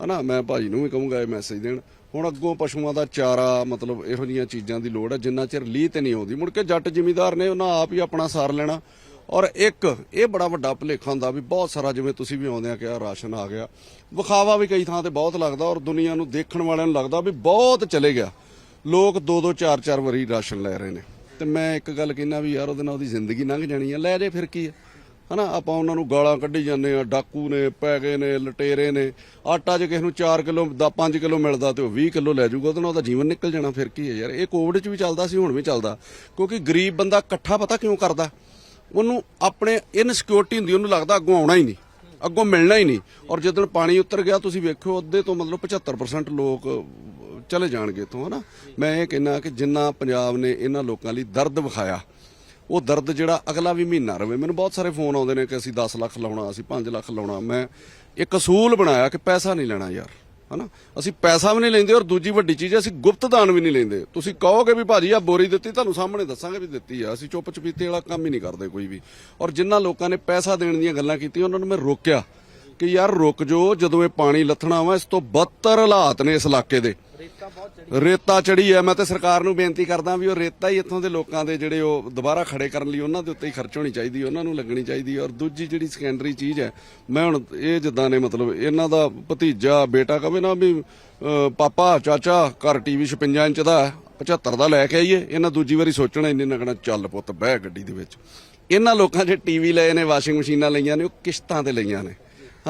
ਹਨਾ ਮੈਂ ਭਾਜੀ ਨੂੰ ਵੀ ਕਹੂੰਗਾ ਇਹ ਮੈਸੇਜ ਦੇਣ। ਹੁਣ ਅੱਗੋਂ ਪਸ਼ੂਆਂ ਦਾ ਚਾਰਾ ਮਤਲਬ ਇਹੋ ਜੀਆਂ ਚੀਜ਼ਾਂ ਦੀ ਲੋੜ ਹੈ। ਜਿੰਨਾ ਚਿਰ ਲੀਹ ਤੇ ਨਹੀਂ ਆਉਂਦੀ ਮੁੜ ਕੇ ਜੱਟ ਜ਼ਿਮੀਂਦਾਰ ਨੇ ਉਹਨਾਂ ਆਪ ਹੀ ਆਪਣਾ ਸਾਰ ਲੈਣਾ। ਔਰ ਇੱਕ, ਇਹ ਬੜਾ ਵੱਡਾ ਭੁਲੇਖਾ ਹੁੰਦਾ ਵੀ ਬਹੁਤ ਸਾਰਾ ਜਿਵੇਂ ਤੁਸੀਂ ਵੀ ਆਉਂਦੇ ਆ ਕਿ ਆ ਰਾਸ਼ਨ ਆ ਗਿਆ। ਵਿਖਾਵਾ ਵੀ ਕਈ ਥਾਂ ਤੇ ਬਹੁਤ ਲੱਗਦਾ ਔਰ ਦੁਨੀਆ ਨੂੰ ਦੇਖਣ ਵਾਲਿਆਂ ਨੂੰ ਲੱਗਦਾ ਵੀ ਬਹੁਤ ਚਲੇ ਗਿਆ। ਲੋਕ ਦੋ ਦੋ, ਚਾਰ ਚਾਰ ਵਾਰੀ ਰਾਸ਼ਨ ਲੈ ਰਹੇ ਨੇ। ਤੇ ਮੈਂ ਇੱਕ ਗੱਲ ਕਹਿੰਦਾ ਵੀ ਯਾਰ ਉਹਦੇ ਨਾਲ ਉਹਦੀ ਜ਼ਿੰਦਗੀ ਲੰਘ ਜਾਣੀ ਆ, ਲੈ ਜੇ ਫਿਰ ਕੀ ਆ? ਹਨਾ, ਆਪਾਂ ਉਹਨਾਂ ਨੂੰ ਗਾਲਾਂ ਕੱਢੀ ਜਾਂਦੇ ਆ, ਡਾਕੂ ਨੇ, ਪੈ ਗਏ ਨੇ, ਲਟੇਰੇ ਨੇ। ਆਟਾ ਜੇ ਕਿਸੇ ਨੂੰ 4 ਕਿਲੋ ਦਾ 5 ਕਿਲੋ ਮਿਲਦਾ ਤੇ ਉਹ 20 ਕਿਲੋ ਲੈ ਜਾਊਗਾ, ਉਹਦੇ ਨਾਲ ਉਹਦਾ ਜੀਵਨ ਨਿਕਲ ਜਾਣਾ, ਫਿਰ ਕੀ ਹੈ ਯਾਰ? ਇਹ ਕੋਵਿਡ 'ਚ ਵੀ ਚੱਲਦਾ ਸੀ, ਹੁਣ ਵੀ ਚੱਲਦਾ। ਕਿਉਂਕਿ ਗਰੀਬ ਬੰਦਾ ਇਕੱਠਾ ਪਤਾ ਕਿਉਂ ਕਰਦਾ? ਉਹਨੂੰ ਆਪਣੇ ਇਨਸਿਕਿਉਰਿਟੀ ਹੁੰਦੀ, ਉਹਨੂੰ ਲੱਗਦਾ ਅੱਗੋਂ ਆਉਣਾ ਹੀ ਨਹੀਂ, ਅੱਗੋਂ ਮਿਲਣਾ ਹੀ ਨਹੀਂ। ਔਰ ਜਦੋਂ ਪਾਣੀ ਉਤਰ ਗਿਆ, ਤੁਸੀਂ ਵੇਖਿਓ ਅੱਧੇ ਤੋਂ ਮਤਲਬ 75% ਲੋਕ ਚਲੇ ਜਾਣਗੇ ਇੱਥੋਂ, ਹਨਾ? ਮੈਂ ਇਹ ਕਹਿੰਨਾ ਕਿ ਜਿੰਨਾ ਪੰਜਾਬ ਨੇ ਇਹਨਾਂ ਲੋਕਾਂ ਲਈ ਦਰਦ ਵਿਖਾਇਆ, ਉਹ ਦਰਦ ਜਿਹੜਾ ਅਗਲਾ ਵੀ ਮਹੀਨਾ ਰਵੇ। ਮੈਨੂੰ ਬਹੁਤ ਸਾਰੇ ਫੋਨ ਆਉਂਦੇ ਨੇ ਕਿ ਅਸੀਂ 10 ਲੱਖ ਲਾਉਣਾ, ਅਸੀਂ 5 ਲੱਖ ਲਾਉਣਾ। ਮੈਂ ਇੱਕ ਅਸੂਲ ਬਣਾਇਆ ਕਿ ਪੈਸਾ ਨਹੀਂ ਲੈਣਾ ਯਾਰ। ਹਨਾ? ਅਸੀਂ ਪੈਸਾ ਵੀ ਨਹੀਂ ਲੈਂਦੇ ਔਰ ਦੂਜੀ ਵੱਡੀ ਚੀਜ਼ ਹੈ, ਅਸੀਂ ਗੁਪਤ ਦਾਨ ਵੀ ਨਹੀਂ ਲੈਂਦੇ। ਤੁਸੀਂ ਕਹੋਗੇ ਵੀ ਭਾਜੀ ਆ ਬੋਰੀ ਦਿੱਤੀ ਤੁਹਾਨੂੰ ਸਾਹਮਣੇ ਦੱਸਾਂਗੇ ਵੀ ਦਿੱਤੀ ਆ। ਅਸੀਂ ਚੁੱਪ ਚਪੀਤੇ ਵਾਲਾ ਕੰਮ ਹੀ ਨਹੀਂ ਕਰਦੇ ਕੋਈ ਵੀ। ਔਰ ਜਿਨ੍ਹਾਂ ਲੋਕਾਂ ਨੇ ਪੈਸਾ ਦੇਣ ਦੀਆਂ ਗੱਲਾਂ ਕੀਤੀਆਂ ਉਹਨਾਂ ਨੂੰ ਮੈਂ ਰੋਕਿਆ। ਕਿ ਯਾਰ ਰੁਕ ਜੋ ਜਦੋਂ ਇਹ ਪਾਣੀ ਲੱਥਣਾ ਵਾ ਇਸ ਤੋਂ ਬੱਤਰ ਹਾਲਾਤ ਨੇ ਇਸ ਇਲਾਕੇ ਦੇ। ਰੇਤਾ ਚੜੀ ਹੈ ਮੈਂ ਤੇ ਸਰਕਾਰ ਨੂੰ ਬੇਨਤੀ ਕਰਦਾ ਵੀ ਉਹ ਰੇਤਾ ਹੀ ਇੱਥੋਂ ਦੇ ਲੋਕਾਂ ਦੇ ਜਿਹੜੇ ਉਹ ਦੁਬਾਰਾ ਖੜੇ ਕਰਨ ਲਈ ਉਹਨਾਂ ਦੇ ਉੱਤੇ ਹੀ ਖਰਚ ਹੋਣੀ ਚਾਹੀਦੀ ਉਹਨਾਂ ਨੂੰ ਲੱਗਣੀ ਚਾਹੀਦੀ ਔਰ ਦੂਜੀ ਜਿਹੜੀ ਸੈਕੰਡਰੀ ਚੀਜ਼ ਹੈ ਮੈਂ ਹੁਣ ਇਹ ਜਿੱਦਾਂ ਨੇ ਮਤਲਬ ਇਹਨਾਂ ਦਾ ਭਤੀਜਾ ਬੇਟਾ ਕਵੇ ਨਾ ਵੀ ਪਾਪਾ ਚਾਚਾ ਘਰ ਟੀਵੀ 56 ਇੰਚ ਦਾ ਹੈ, 75 ਦਾ ਲੈ ਕੇ ਆਈਏ। ਇਹਨਾਂ ਦੂਜੀ ਵਾਰੀ ਸੋਚਣਾ ਇੰਨੇ ਨਗਣਾ ਚੱਲ ਪੁੱਤ ਬਹਿ ਗੱਡੀ ਦੇ ਵਿੱਚ। ਇਹਨਾਂ ਲੋਕਾਂ ਜੇ ਟੀਵੀ ਲਏ ਨੇ ਵਾਸ਼ਿੰਗ ਮਸ਼ੀਨਾਂ ਲਈਆਂ ਨੇ ਉਹ ਕਿਸ਼ਤਾਂ ਤੇ ਲਈਆਂ ਨੇ।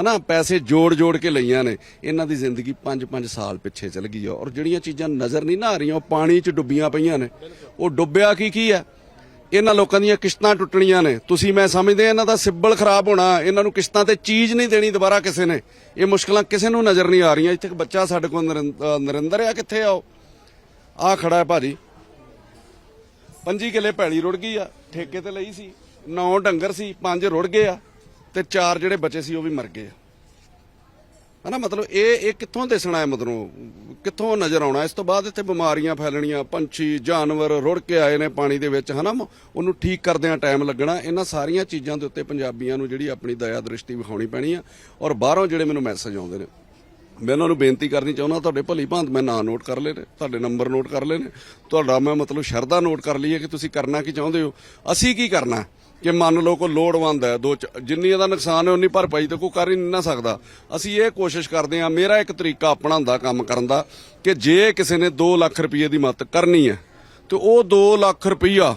ਹਨਾ, ਪੈਸੇ ਜੋੜ ਜੋੜ ਕੇ ਲਈਆਂ ਨੇ। ਇਹਨਾਂ ਦੀ ਜ਼ਿੰਦਗੀ 5-5 ਸਾਲ ਪਿੱਛੇ ਚਲ ਗਈ ਆ। ਔਰ ਜਿਹੜੀਆਂ ਚੀਜ਼ਾਂ ਨਜ਼ਰ ਨਹੀਂ ਨਾ ਆ ਰਹੀਆਂ, ਉਹ ਪਾਣੀ 'ਚ ਡੁੱਬੀਆਂ ਪਈਆਂ ਨੇ। ਉਹ ਡੁੱਬਿਆ ਕੀ ਕੀ ਹੈ? ਇਹਨਾਂ ਲੋਕਾਂ ਦੀਆਂ ਕਿਸ਼ਤਾਂ ਟੁੱਟਣੀਆਂ ਨੇ। ਤੁਸੀਂ ਮੈਂ ਸਮਝਦੇ ਇਹਨਾਂ ਦਾ ਸਿੱਬਲ ਖਰਾਬ ਹੋਣਾ, ਇਹਨਾਂ ਨੂੰ ਕਿਸ਼ਤਾਂ ਤੇ ਚੀਜ਼ ਨਹੀਂ ਦੇਣੀ ਦੁਬਾਰਾ ਕਿਸੇ ਨੇ। ਇਹ ਮੁਸ਼ਕਲਾਂ ਕਿਸੇ ਨੂੰ ਨਜ਼ਰ ਨਹੀਂ ਆ ਰਹੀਆਂ। ਇੱਥੇ ਇੱਕ ਬੱਚਾ ਸਾਡੇ ਕੋਲ ਨਰਿੰ- ਅਹ ਨਰਿੰਦਰ ਆ, ਕਿੱਥੇ ਆ ਉਹ? ਆ ਖੜਾ ਹੈ ਭਾਜੀ। ਪੰਜੀ ਕਿੱਲੇ ਪੈਲੀ ਰੁੜ ਗਈ ਆ, ਠੇਕੇ ਤੇ ਲਈ ਸੀ। ਨੌ ਡੰਗਰ ਸੀ, ਪੰਜ ਰੁੜ ਗਏ ਆ। ਤੇ ਚਾਰ ਜਿਹੜੇ ਬਚੇ ਸੀ ਉਹ ਵੀ ਮਰ ਗਏ ਆ। ਹਨਾ, ਮਤਲਬ ਇਹ ਇਹ ਕਿੱਥੋਂ ਦਿਸਣਾ ਹੈ ਮਤਲਬ? ਕਿੱਥੋਂ ਨਜ਼ਰ ਆਉਣਾ? ਇਸ ਤੋਂ ਬਾਅਦ ਇੱਥੇ ਬਿਮਾਰੀਆਂ ਫੈਲਣੀਆਂ, ਪੰਛੀ, ਜਾਨਵਰ ਰੁੜ ਕੇ ਆਏ ਨੇ ਪਾਣੀ ਦੇ ਵਿੱਚ, ਹਨਾ? ਮ- ਉਹਨੂੰ ਠੀਕ ਕਰਦਿਆਂ ਟਾਈਮ ਲੱਗਣਾ। ਇਹਨਾਂ ਸਾਰੀਆਂ ਚੀਜ਼ਾਂ ਦੇ ਉੱਤੇ ਪੰਜਾਬੀਆਂ ਨੂੰ ਜਿਹੜੀ ਆਪਣੀ ਦਇਆ ਦ੍ਰਿਸ਼ਟੀ ਵਿਖਾਉਣੀ ਪੈਣੀ ਆ। ਔਰ ਬਾਹਰੋਂ ਜਿਹੜੇ ਮੈਨੂੰ ਮੈਸੇਜ ਆਉਂਦੇ ਨੇ, ਮੈਂ ਉਹਨਾਂ ਨੂੰ ਬੇਨਤੀ ਕਰਨੀ ਚਾਹੁੰਦਾ, ਤੁਹਾਡੇ ਭਲੀ ਭਾਂਤ, ਮੈਂ ਨਾਂ ਨੋਟ ਕਰ ਲਏ ਨੇ, ਤੁਹਾਡੇ ਨੰਬਰ ਨੋਟ ਕਰ ਲਏ ਨੇ। ਤੁਹਾਡਾ ਮੈਂ ਮਤਲਬ ਸ਼ਰਧਾ ਨੋਟ ਕਰ ਲਈ ਹੈ ਕਿ ਤੁਸੀਂ ਕਰਨਾ ਕੀ ਚਾਹੁੰਦੇ ਹੋ? ਅਸੀਂ ਕੀ ਕਰਨਾ? ਕਿ ਮੰਨ ਲਓ ਕੋ ਲੋੜਵੰਦ ਹੈ, ਦੋ ਚ- ਜਿੰਨੀ ਇਹਦਾ ਨੁਕਸਾਨ ਹੈ, ਉਨੀ ਭਰਪਾਈ ਤੇ ਕੋਈ ਕਰ ਹੀ ਨਹੀਂ ਨਾ ਸਕਦਾ। ਅਸੀਂ ਇਹ ਕੋਸ਼ਿਸ਼ ਕਰਦੇ ਹਾਂ, ਮੇਰਾ ਇੱਕ ਤਰੀਕਾ ਆਪਣਾ ਹੁੰਦਾ ਕੰਮ ਕਰਨ ਦਾ, ਕਿ ਜੇ ਕਿਸੇ ਨੇ 2 ਲੱਖ ਰੁਪਏ ਦੀ ਮਦਦ ਕਰਨੀ ਹੈ, ਤੇ ਉਹ 2 ਲੱਖ ਰੁਪਈਆ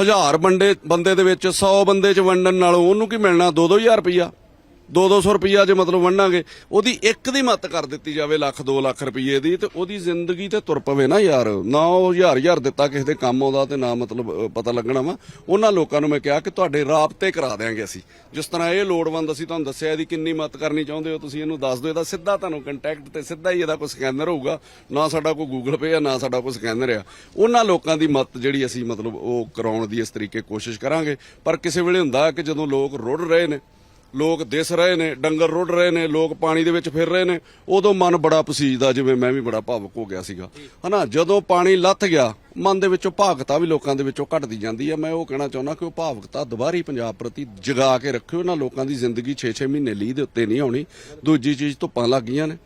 ਹਜ਼ਾਰ ਬੰਦੇ ਬੰਦੇ ਦੇ ਵਿੱਚ 100 ਬੰਦੇ ਚ ਵੰਡਣ ਨਾਲੋਂ ਉਹਨੂੰ ਕੀ ਮਿਲਣਾ? 2-2000 ਰੁਪਈਆ। 2-200 ਰੁਪਈਆ ਜੇ ਮਤਲਬ ਵੰਡਾਂਗੇ, ਉਹਦੀ ਇੱਕ ਦੀ ਮੱਤ ਕਰ ਦਿੱਤੀ ਜਾਵੇ ਲੱਖ 2 ਲੱਖ ਰੁਪਈਏ ਦੀ, ਤੇ ਉਹਦੀ ਜ਼ਿੰਦਗੀ ਤੇ ਤੁਰ ਪਵੇ ਨਾ ਯਾਰ। ਨਾ ਉਹ ਹਜ਼ਾਰ ਹਜ਼ਾਰ ਦਿੱਤਾ ਕਿਸੇ ਦੇ ਕੰਮ ਆਉਂਦਾ ਤੇ ਨਾ ਮਤਲਬ ਪਤਾ ਲੱਗਣਾ ਵਾ। ਉਹਨਾਂ ਲੋਕਾਂ ਨੂੰ ਮੈਂ ਕਿਹਾ ਕਿ ਤੁਹਾਡੇ ਰਾਬਤੇ ਕਰਾ ਦਿਆਂਗੇ ਅਸੀਂ। ਜਿਸ ਤਰ੍ਹਾਂ ਇਹ ਲੋੜਵੰਦ ਅਸੀਂ ਤੁਹਾਨੂੰ ਦੱਸਿਆ ਇਹਦੀ ਕਿੰਨੀ ਮੱਤ ਕਰਨੀ ਚਾਹੁੰਦੇ ਹੋ, ਤੁਸੀਂ ਇਹਨੂੰ ਦੱਸ ਦਿਓ। ਇਹਦਾ ਸਿੱਧਾ ਤੁਹਾਨੂੰ ਕੰਟੈਕਟ ਤੇ ਸਿੱਧਾ ਹੀ ਇਹਦਾ ਕੋਈ ਸਕੈਨਰ ਹੋਊਗਾ। ਨਾ ਸਾਡਾ ਕੋਈ ਗੂਗਲ ਪੇ ਆ, ਨਾ ਸਾਡਾ ਕੋਈ ਸਕੈਨਰ ਆ। ਉਹਨਾਂ ਲੋਕਾਂ ਦੀ ਮੱਤ ਜਿਹੜੀ ਅਸੀਂ ਮਤਲਬ ਉਹ ਕਰਾਉਣ ਦੀ ਇਸ ਤਰੀਕੇ ਕੋਸ਼ਿਸ਼ ਕਰਾਂਗੇ। ਪਰ ਕਿਸੇ ਵੇਲੇ ਹੁੰਦਾ ਕਿ ਜਦੋਂ ਲੋਕ ਰੁੜ ਰਹੇ ਨੇ ਲੋਕ ਦਿਸ ਰਹੇ ਨੇ, ਡੰਗਰ ਰੁੜ ਰਹੇ ਨੇ, ਲੋਕ ਪਾਣੀ ਦੇ ਵਿੱਚ ਫਿਰ ਰਹੇ ਨੇ। ਉਦੋਂ ਮਨ ਬੜਾ ਪਸੀਜਦਾ, ਜਿਵੇਂ ਮੈਂ ਵੀ ਬੜਾ ਭਾਵੁਕ ਹੋ ਗਿਆ ਸੀਗਾ। ਹਨਾ, ਜਦੋਂ ਪਾਣੀ ਲੱਥ ਗਿਆ, ਮਨ ਦੇ ਵਿੱਚੋਂ ਭਾਵਕਤਾ ਵੀ ਲੋਕਾਂ ਦੇ ਵਿੱਚੋਂ ਘਟਦੀ ਜਾਂਦੀ ਹੈ ਮੈਂ ਉਹ ਕਹਿਣਾ ਚਾਹੁੰਦਾ ਕਿ ਉਹ ਭਾਵਕਤਾ ਦੁਬਾਰੀ ਪੰਜਾਬ ਪ੍ਰਤੀ ਜਗਾ ਕੇ ਰੱਖਿਓ। ਇਹਨਾਂ ਲੋਕਾਂ ਦੀ ਜ਼ਿੰਦਗੀ 6-6 ਮਹੀਨੇ ਲੀਹ ਦੇ ਉੱਤੇ ਨਹੀਂ ਆਉਣੀ। ਦੂਜੀ ਚੀਜ਼ ਧੁੱਪਾਂ ਲੱਗ ਗਈਆਂ ਨੇ।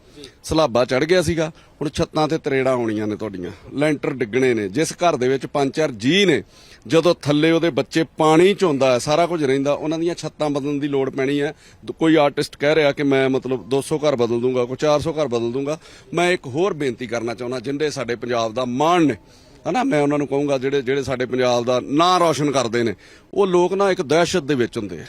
ਸਲਾਬਾ ਚੜ ਗਿਆ ਸੀਗਾ। ਹੁਣ ਛੱਤਾਂ ਤੇ ਤਰੇੜਾਂ ਆਉਣੀਆਂ ਨੇ ਤੁਹਾਡੀਆਂ। ਲੈਂਟਰ ਡਿੱਗਣੇ ਨੇ। ਜਿਸ ਘਰ ਦੇ ਵਿੱਚ ਪੰਜ ਚਾਰ ਜੀ ਨੇ, ਜਦੋਂ ਥੱਲੇ ਉਹਦੇ ਬੱਚੇ ਪਾਣੀ ਚ ਹੁੰਦਾ ਹੈ, ਸਾਰਾ ਕੁਝ ਰਹਿੰਦਾ, ਉਹਨਾਂ ਦੀਆਂ ਛੱਤਾਂ ਬਦਲਣ ਦੀ ਲੋੜ ਪੈਣੀ ਹੈ। ਕੋਈ ਆਰਟਿਸਟ ਕਹਿ ਰਿਹਾ ਕਿ ਮੈਂ ਮਤਲਬ 200 ਘਰ ਬਦਲ ਦੂੰਗਾ, ਕੋਈ 400 ਘਰ ਬਦਲ ਦੂੰਗਾ। ਮੈਂ ਇੱਕ ਹੋਰ ਬੇਨਤੀ ਕਰਨਾ ਚਾਹੁੰਦਾ, ਜਿੰਦੇ ਸਾਡੇ ਪੰਜਾਬ ਦਾ ਮਾਣ ਨੇ। ਹਨਾ, ਮੈਂ ਉਹਨਾਂ ਨੂੰ ਕਹੂੰਗਾ, ਜਿਹੜੇ ਜਿਹੜੇ ਸਾਡੇ ਪੰਜਾਬ ਦਾ ਨਾਂ ਰੌਸ਼ਨ ਕਰਦੇ ਨੇ, ਉਹ ਲੋਕ ਨਾ ਇੱਕ ਦਹਿਸ਼ਤ ਦੇ ਵਿੱਚ ਹੁੰਦੇ ਆ।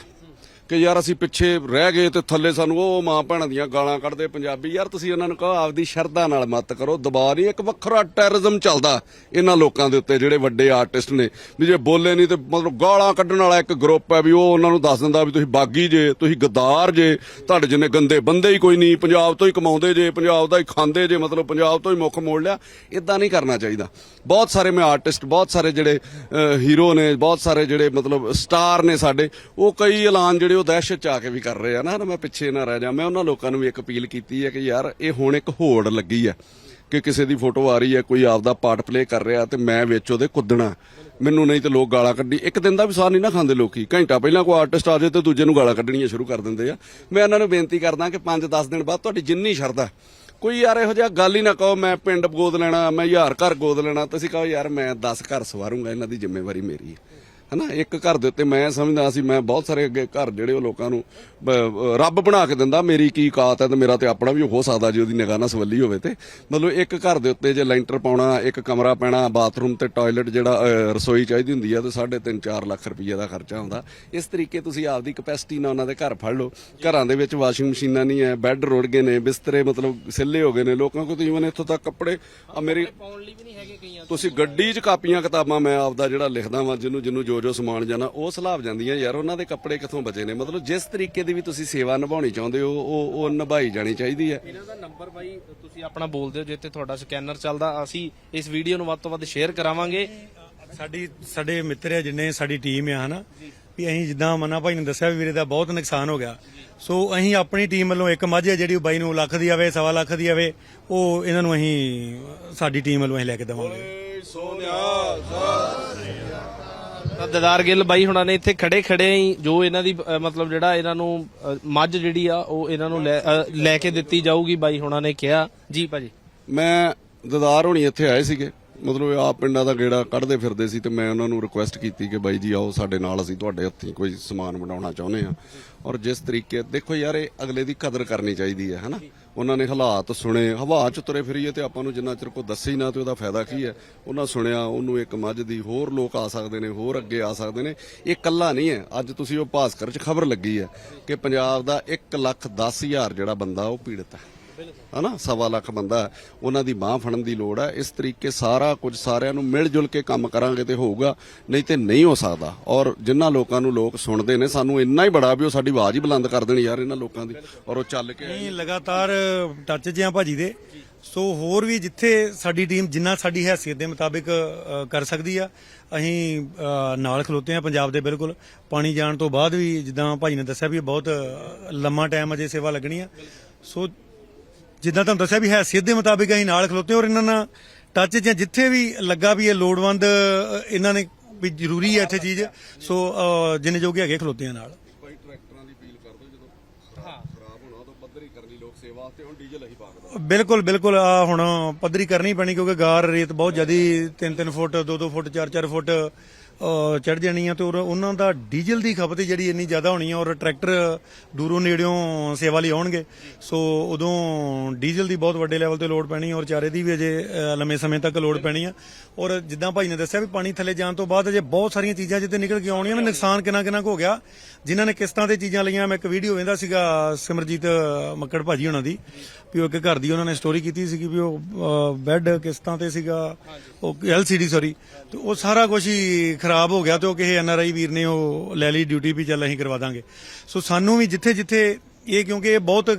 ਕਿ ਯਾਰ ਅਸੀਂ ਪਿੱਛੇ ਰਹਿ ਗਏ ਤੇ ਥੱਲੇ ਸਾਨੂੰ ਉਹ ਮਾਂ ਭੈਣਾਂ ਦੀਆਂ ਗਾਲਾਂ ਕੱਢਦੇ ਪੰਜਾਬੀ। ਯਾਰ ਤੁਸੀਂ ਉਹਨਾਂ ਨੂੰ ਕਹੋ, ਆਪਦੀ ਸ਼ਰਧਾ ਨਾਲ ਮਤ ਕਰੋ ਦਬਾਅ ਨਹੀਂ। ਇੱਕ ਵੱਖਰਾ ਟੈਰਰਿਜ਼ਮ ਚੱਲਦਾ ਇਹਨਾਂ ਲੋਕਾਂ ਦੇ ਉੱਤੇ, ਜਿਹੜੇ ਵੱਡੇ ਆਰਟਿਸਟ ਨੇ। ਵੀ ਜੇ ਬੋਲੇ ਨਹੀਂ ਤੇ ਮਤਲਬ ਗਾਲਾਂ ਕੱਢਣ ਵਾਲਾ ਇੱਕ ਗਰੁੱਪ ਹੈ ਵੀ ਉਹ ਉਹਨਾਂ ਨੂੰ ਦੱਸ ਦਿੰਦਾ ਵੀ ਤੁਸੀਂ ਬਾਗੀ ਜੇ, ਤੁਸੀਂ ਗਦਾਰ ਜੇ, ਤੁਹਾਡੇ ਜਿੰਨੇ ਗੰਦੇ ਬੰਦੇ ਹੀ ਕੋਈ ਨਹੀਂ, ਪੰਜਾਬ ਤੋਂ ਹੀ ਕਮਾਉਂਦੇ ਜੇ, ਪੰਜਾਬ ਦਾ ਹੀ ਖਾਂਦੇ ਜੇ, ਮਤਲਬ ਪੰਜਾਬ ਤੋਂ ਹੀ ਮੁੱਖ ਮੋੜ ਲਿਆ। ਇਦਾਂ ਨਹੀਂ ਕਰਨਾ ਚਾਹੀਦਾ। ਬਹੁਤ ਸਾਰੇ ਮੈਂ ਆਰਟਿਸਟ ਬਹੁਤ ਸਾਰੇ ਜਿਹੜੇ ਹੀਰੋ ਨੇ, ਬਹੁਤ ਸਾਰੇ ਜਿਹੜੇ ਮਤਲਬ ਸਟਾਰ ਨੇ ਸਾਡੇ, ਉਹ ਕਈ ਐਲਾਨ ਜਿਹੜੇ ਉਹ ਦਹਿਸ਼ਤ ਚ ਆ ਕੇ ਵੀ ਕਰ ਰਹੇ ਆ ਨਾ ਮੈਂ ਪਿੱਛੇ ਨਾ ਰਹਿ ਜਾ। ਮੈਂ ਉਹਨਾਂ ਲੋਕਾਂ ਨੂੰ ਵੀ ਇੱਕ ਅਪੀਲ ਕੀਤੀ ਹੈ ਕਿ ਯਾਰ, ਇਹ ਹੁਣ ਇੱਕ ਹੋੜ ਲੱਗੀ ਹੈ ਕਿ ਕਿਸੇ ਦੀ ਫੋਟੋ ਆ ਰਹੀ ਹੈ, ਕੋਈ ਆਪਦਾ ਪਾਰਟ ਪਲੇ ਕਰ ਰਿਹਾ ਤੇ ਮੈਂ ਵਿੱਚ ਉਹਦੇ ਕੁੱਦਣਾ। ਮੈਨੂੰ ਨਹੀਂ ਤੇ ਲੋਕ ਗਾਲਾਂ ਕੱਢੀ। ਇੱਕ ਦਿਨ ਦਾ ਵੀ ਸਾਰ ਨਹੀਂ ਨਾ ਖਾਂਦੇ ਲੋਕੀ। ਘੰਟਾ ਪਹਿਲਾਂ ਕੋਈ ਆਰਟਿਸਟ ਆ ਜਾਏ ਤੇ ਦੂਜੇ ਨੂੰ ਗਾਲਾਂ ਕੱਢਣੀਆਂ ਸ਼ੁਰੂ ਕਰ ਦਿੰਦੇ ਆ। ਮੈਂ ਇਹਨਾਂ ਨੂੰ ਬੇਨਤੀ ਕਰਦਾ ਕਿ 5-10 ਦਿਨ ਬਾਅਦ ਤੁਹਾਡੀ ਜਿੰਨੀ ਸ਼ਰਧਾ ਕੋਈ ਯਾਰ ਇਹੋ ਜਿਹਾ ਗੱਲ ਹੀ ਨਾ ਕਹੋ, ਮੈਂ ਪਿੰਡ ਗੋਦ ਲੈਣਾ, ਮੈਂ ਹਜ਼ਾਰ ਘਰ ਗੋਦ ਲੈਣਾ, ਤੁਸੀਂ ਕਹੋ, ਯਾਰ ਮੈਂ 10 ਘਰ ਸਵਾਰੂੰਗਾ, ਇਹਨਾਂ ਦੀ ਜ਼ਿੰਮੇਵਾਰੀ ਮੇਰੀ ਹੈ। ਹਨਾ, ਇੱਕ ਘਰ ਦੇ ਉੱਤੇ ਮੈਂ ਸਮਝਦਾ ਸੀ, ਮੈਂ ਬਹੁਤ ਸਾਰੇ ਅੱਗੇ ਘਰ ਜਿਹੜੇ ਉਹ ਲੋਕਾਂ ਨੂੰ, ਬ- ਰੱਬ ਬਣਾ ਕੇ ਦਿੰਦਾ, ਮੇਰੀ ਕੀ ਔਕਾਤ ਹੈ ਤੇ ਮੇਰਾ ਤੇ ਆਪਣਾ ਵੀ ਹੋ ਸਕਦਾ ਜੇ ਉਹਦੀ ਨਿਗਾਹ ਨਾਲ ਸਵੱਲੀ ਹੋਵੇ ਤੇ। ਮਤਲਬ ਇੱਕ ਘਰ ਦੇ ਉੱਤੇ ਜੇ ਲੈਂਟਰ ਪਾਉਣਾ, ਇੱਕ ਕਮਰਾ ਪੈਣਾ, ਬਾਥਰੂਮ ਤੇ ਟਾਇਲਟ ਜਿਹੜਾ ਰਸੋਈ ਚਾਹੀਦੀ ਹੁੰਦੀ ਆ, ਤੇ 3.5 4 ਲੱਖ ਰੁਪਈਏ ਦਾ ਖਰਚਾ ਹੁੰਦਾ ਇਸ ਤਰੀਕੇ ਤੁਸੀਂ ਆਪਦੀ ਕਪੈਸਿਟੀ ਨਾਲ ਉਹਨਾਂ ਦੇ ਘਰ ਫੜ ਲਓ। ਘਰਾਂ ਦੇ ਵਿੱਚ ਵਾਸ਼ਿੰਗ ਮਸ਼ੀਨਾਂ ਨਹੀਂ ਹੈ, ਬੈੱਡ ਰੁੜ ਗਏ ਨੇ, ਬਿਸਤਰੇ ਮਤਲਬ ਸਿੱਲੇ ਹੋ ਗਏ ਨੇ, ਲੋਕਾਂ ਕੋਲ ਤਾਂ ਇਵਨ ਇੱਥੋਂ ਤੱਕ ਕੱਪੜੇ, ਆ ਮੇਰੀ ਪਾਉਣ ਲਈ ਵੀ ਨਹੀਂ ਹੈਗੇ ਤੁਸੀਂ ਗੱਡੀ 'ਚ ਕਾਪੀਆਂ ਕਿਤਾਬਾਂ ਮੈਂ ਆਪਦਾ ਜਿਹੜਾ ਲਿਖਦਾ ਵਾਂ ਜਿਹਨੂੰ ਜਿਹਨੂੰ ਜੋ ਜੋ ਸਮਾਨ ਜਾਣਾ ਉਹ ਸਲਾਬ ਜਾਂਦੀਆਂ ਯਾਰ ਉਹਨਾਂ ਦੇ ਕੱਪੜੇ ਕਿੱਥੋਂ ਬਚੇ ਨੇ? ਮਤਲਬ ਜਿਸ ਤਰੀਕੇ ਦੀ ਵੀ ਤੁਸੀਂ ਸੇਵਾ ਨਿਭਾਉਣੀ ਚਾਹੁੰਦੇ ਹੋ ਉਹ ਉਹ ਨਿਭਾਈ ਜਾਣੀ ਚਾਹੀਦੀ ਹੈ। ਇਹਨਾਂ ਦਾ ਨੰਬਰ ਬਾਈ ਤੁਸੀਂ ਆਪਣਾ ਬੋਲ ਦਿਓ ਜੇ ਤੇ ਤੁਹਾਡਾ ਸਕੈਨਰ ਚੱਲਦਾ ਅਸੀਂ ਇਸ ਵੀਡੀਓ ਨੂੰ ਵੱਧ ਤੋਂ ਵੱਧ ਸ਼ੇਅਰ ਕਰਾਵਾਂਗੇ। ਸਾਡੀ ਸਾਡੇ ਮਿੱਤਰ ਆ ਜਿੰਨੇ ਸਾਡੀ ਟੀਮ ਆ ਹਨਾ? ਵੀ ਅਸੀਂ ਜਿੱਦਾਂ ਮਨਾ ਭਾਈ ਨੇ ਦੱਸਿਆ ਵੀ ਵੀਰੇ ਦਾ ਬਹੁਤ ਨੁਕਸਾਨ ਹੋ ਗਿਆ। ਸੋ ਅਸੀਂ ਆਪਣੀ ਟੀਮ ਵੱਲੋਂ ਇੱਕ ਮੱਝ ਹੈ ਜਿਹੜੀ ਉਹ ਬਾਈ ਨੂੰ ਲੱਖ ਦੀ ਆਵੇ ਸਵਾ ਲੱਖ ਦੀ ਆਵੇ ਉਹ ਇਹਨਾਂ ਨੂੰ ਅਸੀਂ ਸਾਡੀ ਟੀਮ ਵੱਲੋਂ ਅਸੀਂ ਲੈ ਕੇ ਦੇਵਾਂਗੇ। ਸੋਨਿਆ ਤਾਂ ਦਦਾਰ ਗਿੱਲ ਬਾਈ ਹੁਣਾਂ ਨੇ ਇੱਥੇ ਖੜੇ ਖੜੇ ਹੀ ਜੋ ਇਹਨਾਂ ਦੀ ਅ, ਮਤਲਬ ਜਿਹੜਾ ਇਹਨਾਂ ਨੂੰ ਅ, ਮੱਝ ਜਿਹੜੀ ਆ ਉਹ ਇਹਨਾਂ ਨੂੰ ਲੈ ਅ, ਲੈ ਕੇ ਦਿੱਤੀ ਜਾਊਗੀ ਬਾਈ ਹੁਣਾਂ ਨੇ ਕਿਹਾ। ਜੀ ਭਾਜੀ। ਮੈਂ ਦਦਾਰ ਹੋਣੀ ਇੱਥੇ ਆਏ ਸੀਗੇ। ਮਤਲਬ ਆਪ ਪਿੰਡਾਂ ਦਾ ਗੇੜਾ ਕੱਢਦੇ ਫਿਰਦੇ ਸੀ ਤੇ ਮੈਂ ਉਹਨਾਂ ਨੂੰ ਰਿਕੁਐਸਟ ਕੀਤੀ ਕਿ ਬਾਈ ਜੀ ਆਓ ਸਾਡੇ ਨਾਲ, ਅਸੀਂ ਤੁਹਾਡੇ ਹੱਥੀਂ ਕੋਈ ਸਮਾਨ ਬਣਾਉਣਾ ਚਾਹੁੰਦੇ ਆ ਔਰ ਜਿਸ ਤਰੀਕੇ, ਦੇਖੋ ਯਾਰ ਇਹ ਅਗਲੇ ਦੀ ਕਦਰ ਕਰਨੀ ਚਾਹੀਦੀ ਹੈ, ਹਨਾ? ਉਹਨਾਂ ਨੇ ਹਾਲਾਤ ਸੁਣੇ, ਹਵਾ ਚ ਤੁਰੇ ਫਿਰੀਏ ਤੇ ਆਪਾਂ ਨੂੰ ਜਿੰਨਾ ਚਿਰ ਕੋਈ ਦੱਸੇ ਹੀ ਨਾ ਤੇ ਉਹਦਾ ਫਾਇਦਾ ਕੀ ਹੈ? ਉਹਨਾਂ ਸੁਣਿਆ, ਉਹਨੂੰ ਇੱਕ ਮੱਝ ਦੀ ਹੋਰ ਲੋਕ ਆ ਸਕਦੇ ਨੇ, ਹੋਰ ਅੱਗੇ ਆ ਸਕਦੇ ਨੇ। ਇਹ ਕੱਲਾ ਨਹੀਂ ਹੈ। ਅੱਜ ਤੁਸੀਂ ਉਹ ਭਾਸਕਰ ਚ ਖਬਰ ਲੱਗੀ ਹੈ ਕਿ ਪੰਜਾਬ ਦਾ 1 ਲੱਖ 10 ਹਜ਼ਾਰ ਜਿਹੜਾ ਬੰਦਾ ਉਹ ਪੀੜਤ ਹੈ। ਹਨਾ, ਸਵਾ ਲੱਖ ਬੰਦਾ ਉਹਨਾਂ ਦੀ ਬਾਹ ਫੜਨ ਦੀ ਲੋੜ ਹੈ। ਇਸ ਤਰੀਕੇ ਸਾਰਾ ਕੁਝ ਸਾਰਿਆਂ ਨੂੰ ਮਿਲ ਜੁਲ ਕੇ ਕੰਮ ਕਰਾਂਗੇ ਤੇ ਹੋਊਗਾ, ਨਹੀਂ ਤੇ ਨਹੀਂ ਹੋ ਸਕਦਾ। ਔਰ ਜਿਨ੍ਹਾਂ ਲੋਕਾਂ ਨੂੰ ਲੋਕ ਸੁਣਦੇ ਨੇ, ਸਾਨੂੰ ਇੰਨਾ ਹੀ ਬੜਾ ਵੀ ਉਹ ਸਾਡੀ ਆਵਾਜ਼ ਹੀ ਬੁਲੰਦ ਕਰ ਦੇਣ ਯਾਰ ਇਹਨਾਂ ਲੋਕਾਂ ਦੀ, ਔਰ ਉਹ ਚੱਲ ਕੇ ਨਹੀਂ, ਲਗਾਤਾਰ ਟੱਚ ਜਿਹਾ ਭਾਜੀ ਦੇ। ਸੋ ਹੋਰ ਵੀ ਜਿੱਥੇ ਸਾਡੀ ਟੀਮ ਜਿੰਨਾ ਸਾਡੀ ਹੈਸੀਅਤ ਦੇ ਮੁਤਾਬਿਕ ਕਰ ਸਕਦੀ ਆ, ਅਸੀਂ ਨਾਲ ਖਲੋਤੇ ਆ ਪੰਜਾਬ ਦੇ ਬਿਲਕੁਲ। ਪਾਣੀ ਜਾਣ ਤੋਂ ਬਾਅਦ ਵੀ ਜਿੱਦਾਂ ਭਾਜੀ ਨੇ ਦੱਸਿਆ ਵੀ ਬਹੁਤ ਲੰਮਾ ਟਾਈਮ ਅਜੇ ਸੇਵਾ ਲੱਗਣੀ ਆ। ਸੋ ਜਿੱਦਾਂ ਤੁਹਾਨੂੰ ਦੱਸਿਆ ਵੀ ਹੈਸੀਅਤ ਦੇ ਮੁਤਾਬਿਕ ਅਸੀਂ ਨਾਲ ਖਲੋਤੇ ਔਰ ਇਹਨਾਂ ਨਾਲ ਟੱਚ ਜਾਂ ਜਿੱਥੇ ਵੀ ਲੱਗਾ ਵੀ ਇਹ ਲੋੜਵੰਦ ਇਹਨਾਂ ਨੇ ਵੀ ਜ਼ਰੂਰੀ ਹੈ ਇੱਥੇ ਚੀਜ਼। ਸੋ ਜਿੰਨੇ ਜੋਗੇ ਹੈਗੇ ਖਲੋਤੇ ਆ ਨਾਲ। ਭਾਈ ਟਰੈਕਟਰਾਂ ਦੀ ਅਪੀਲ ਕਰ ਦਿਓ ਜਦੋਂ ਖਰਾਬ ਹੋਣਾ ਉਦੋਂ ਪੱਧਰੀ ਕਰਨੀ ਲੋਕ ਸੇਵਾ ਵਾਸਤੇ ਹੁਣ ਡੀਜ਼ਲ ਅਸੀਂ ਪਾਕਦਾ ਬਿਲਕੁਲ ਬਿਲਕੁਲ ਆ ਹੁਣ ਪੱਧਰੀ ਕਰਨੀ ਪੈਣੀ ਕਿਉਂਕਿ ਗਾਰ ਰੇਤ ਬਹੁਤ ਜ਼ਿਆਦੀ 3-3 ਫੁੱਟ 2-2 ਫੁੱਟ 4-4 ਫੁੱਟ। ਚੜ ਜਾਣੀ ਆ ਤੇ ਔਰ ਉਹਨਾਂ ਦਾ ਡੀਜ਼ਲ ਦੀ ਖਪਤ ਜਿਹੜੀ ਇੰਨੀ ਜ਼ਿਆਦਾ ਹੋਣੀ ਆ, ਔਰ ਟਰੈਕਟਰ ਦੂਰੋਂ ਨੇੜਿਓਂ ਸੇਵਾ ਲਈ ਆਉਣਗੇ। ਸੋ ਉਦੋਂ ਡੀਜ਼ਲ ਦੀ ਬਹੁਤ ਵੱਡੇ ਲੈਵਲ ਤੇ ਲੋਡ ਪੈਣੀ ਔਰ ਚਾਰੇ ਦੀ ਵੀ ਅਜੇ ਲੰਮੇ ਸਮੇਂ ਤੱਕ ਲੋਡ ਪੈਣੀ ਆ। ਔਰ ਜਿੱਦਾਂ ਭਾਈ ਨੇ ਦੱਸਿਆ ਵੀ ਪਾਣੀ ਥੱਲੇ ਜਾਣ ਤੋਂ ਬਾਅਦ ਅਜੇ ਬਹੁਤ ਸਾਰੀਆਂ ਚੀਜ਼ਾਂ ਜਿੱਤੇ ਨਿਕਲ ਕੇ ਆਉਣੀਆਂ ਨੇ, ਨੁਕਸਾਨ ਕਿੰਨਾ ਕਿੰਨਾ ਕੁ ਹੋ ਗਿਆ। ਜਿਨ੍ਹਾਂ ਨੇ ਕਿਸ਼ਤਾਂ ਤੇ ਚੀਜ਼ਾਂ ਲਈਆਂ, ਮੈਂ ਇੱਕ ਵੀਡੀਓ ਵੇਂਦਾ ਸੀਗਾ ਸਿਮਰਜੀਤ ਮੱਕੜ ਭਾਜੀ ਉਹਨਾਂ ਦੀ, ਵੀ ਉਹ ਇੱਕ ਘਰ ਦੀ ਉਹਨਾਂ ਨੇ ਸਟੋਰੀ ਕੀਤੀ ਸੀਗੀ ਵੀ ਉਹ ਬੈੱਡ ਕਿਸ਼ਤਾਂ ਤੇ ਸੀਗਾ, ਉਹ ਐਲਸੀਡੀ ਸੌਰੀ ਤੇ ਉਹ ਸਾਰਾ ਕੁਝ ਹੀ ਖਰਾਬ ਹੋ ਗਿਆ ਤੇ ਉਹ ਕਿਸੇ ਐਨਆਰਆਈ ਵੀਰ ਨੇ ਉਹ ਲੈ ਲਈ ਡਿਊਟੀ ਵੀ ਚੱਲ ਅਸੀਂ ਕਰਵਾ ਦਾਂਗੇ। ਸੋ ਸਾਨੂੰ ਵੀ ਜਿੱਥੇ ਜਿੱਥੇ ਇਹ ਕਿਉਂਕਿ ਇਹ ਬਹੁਤ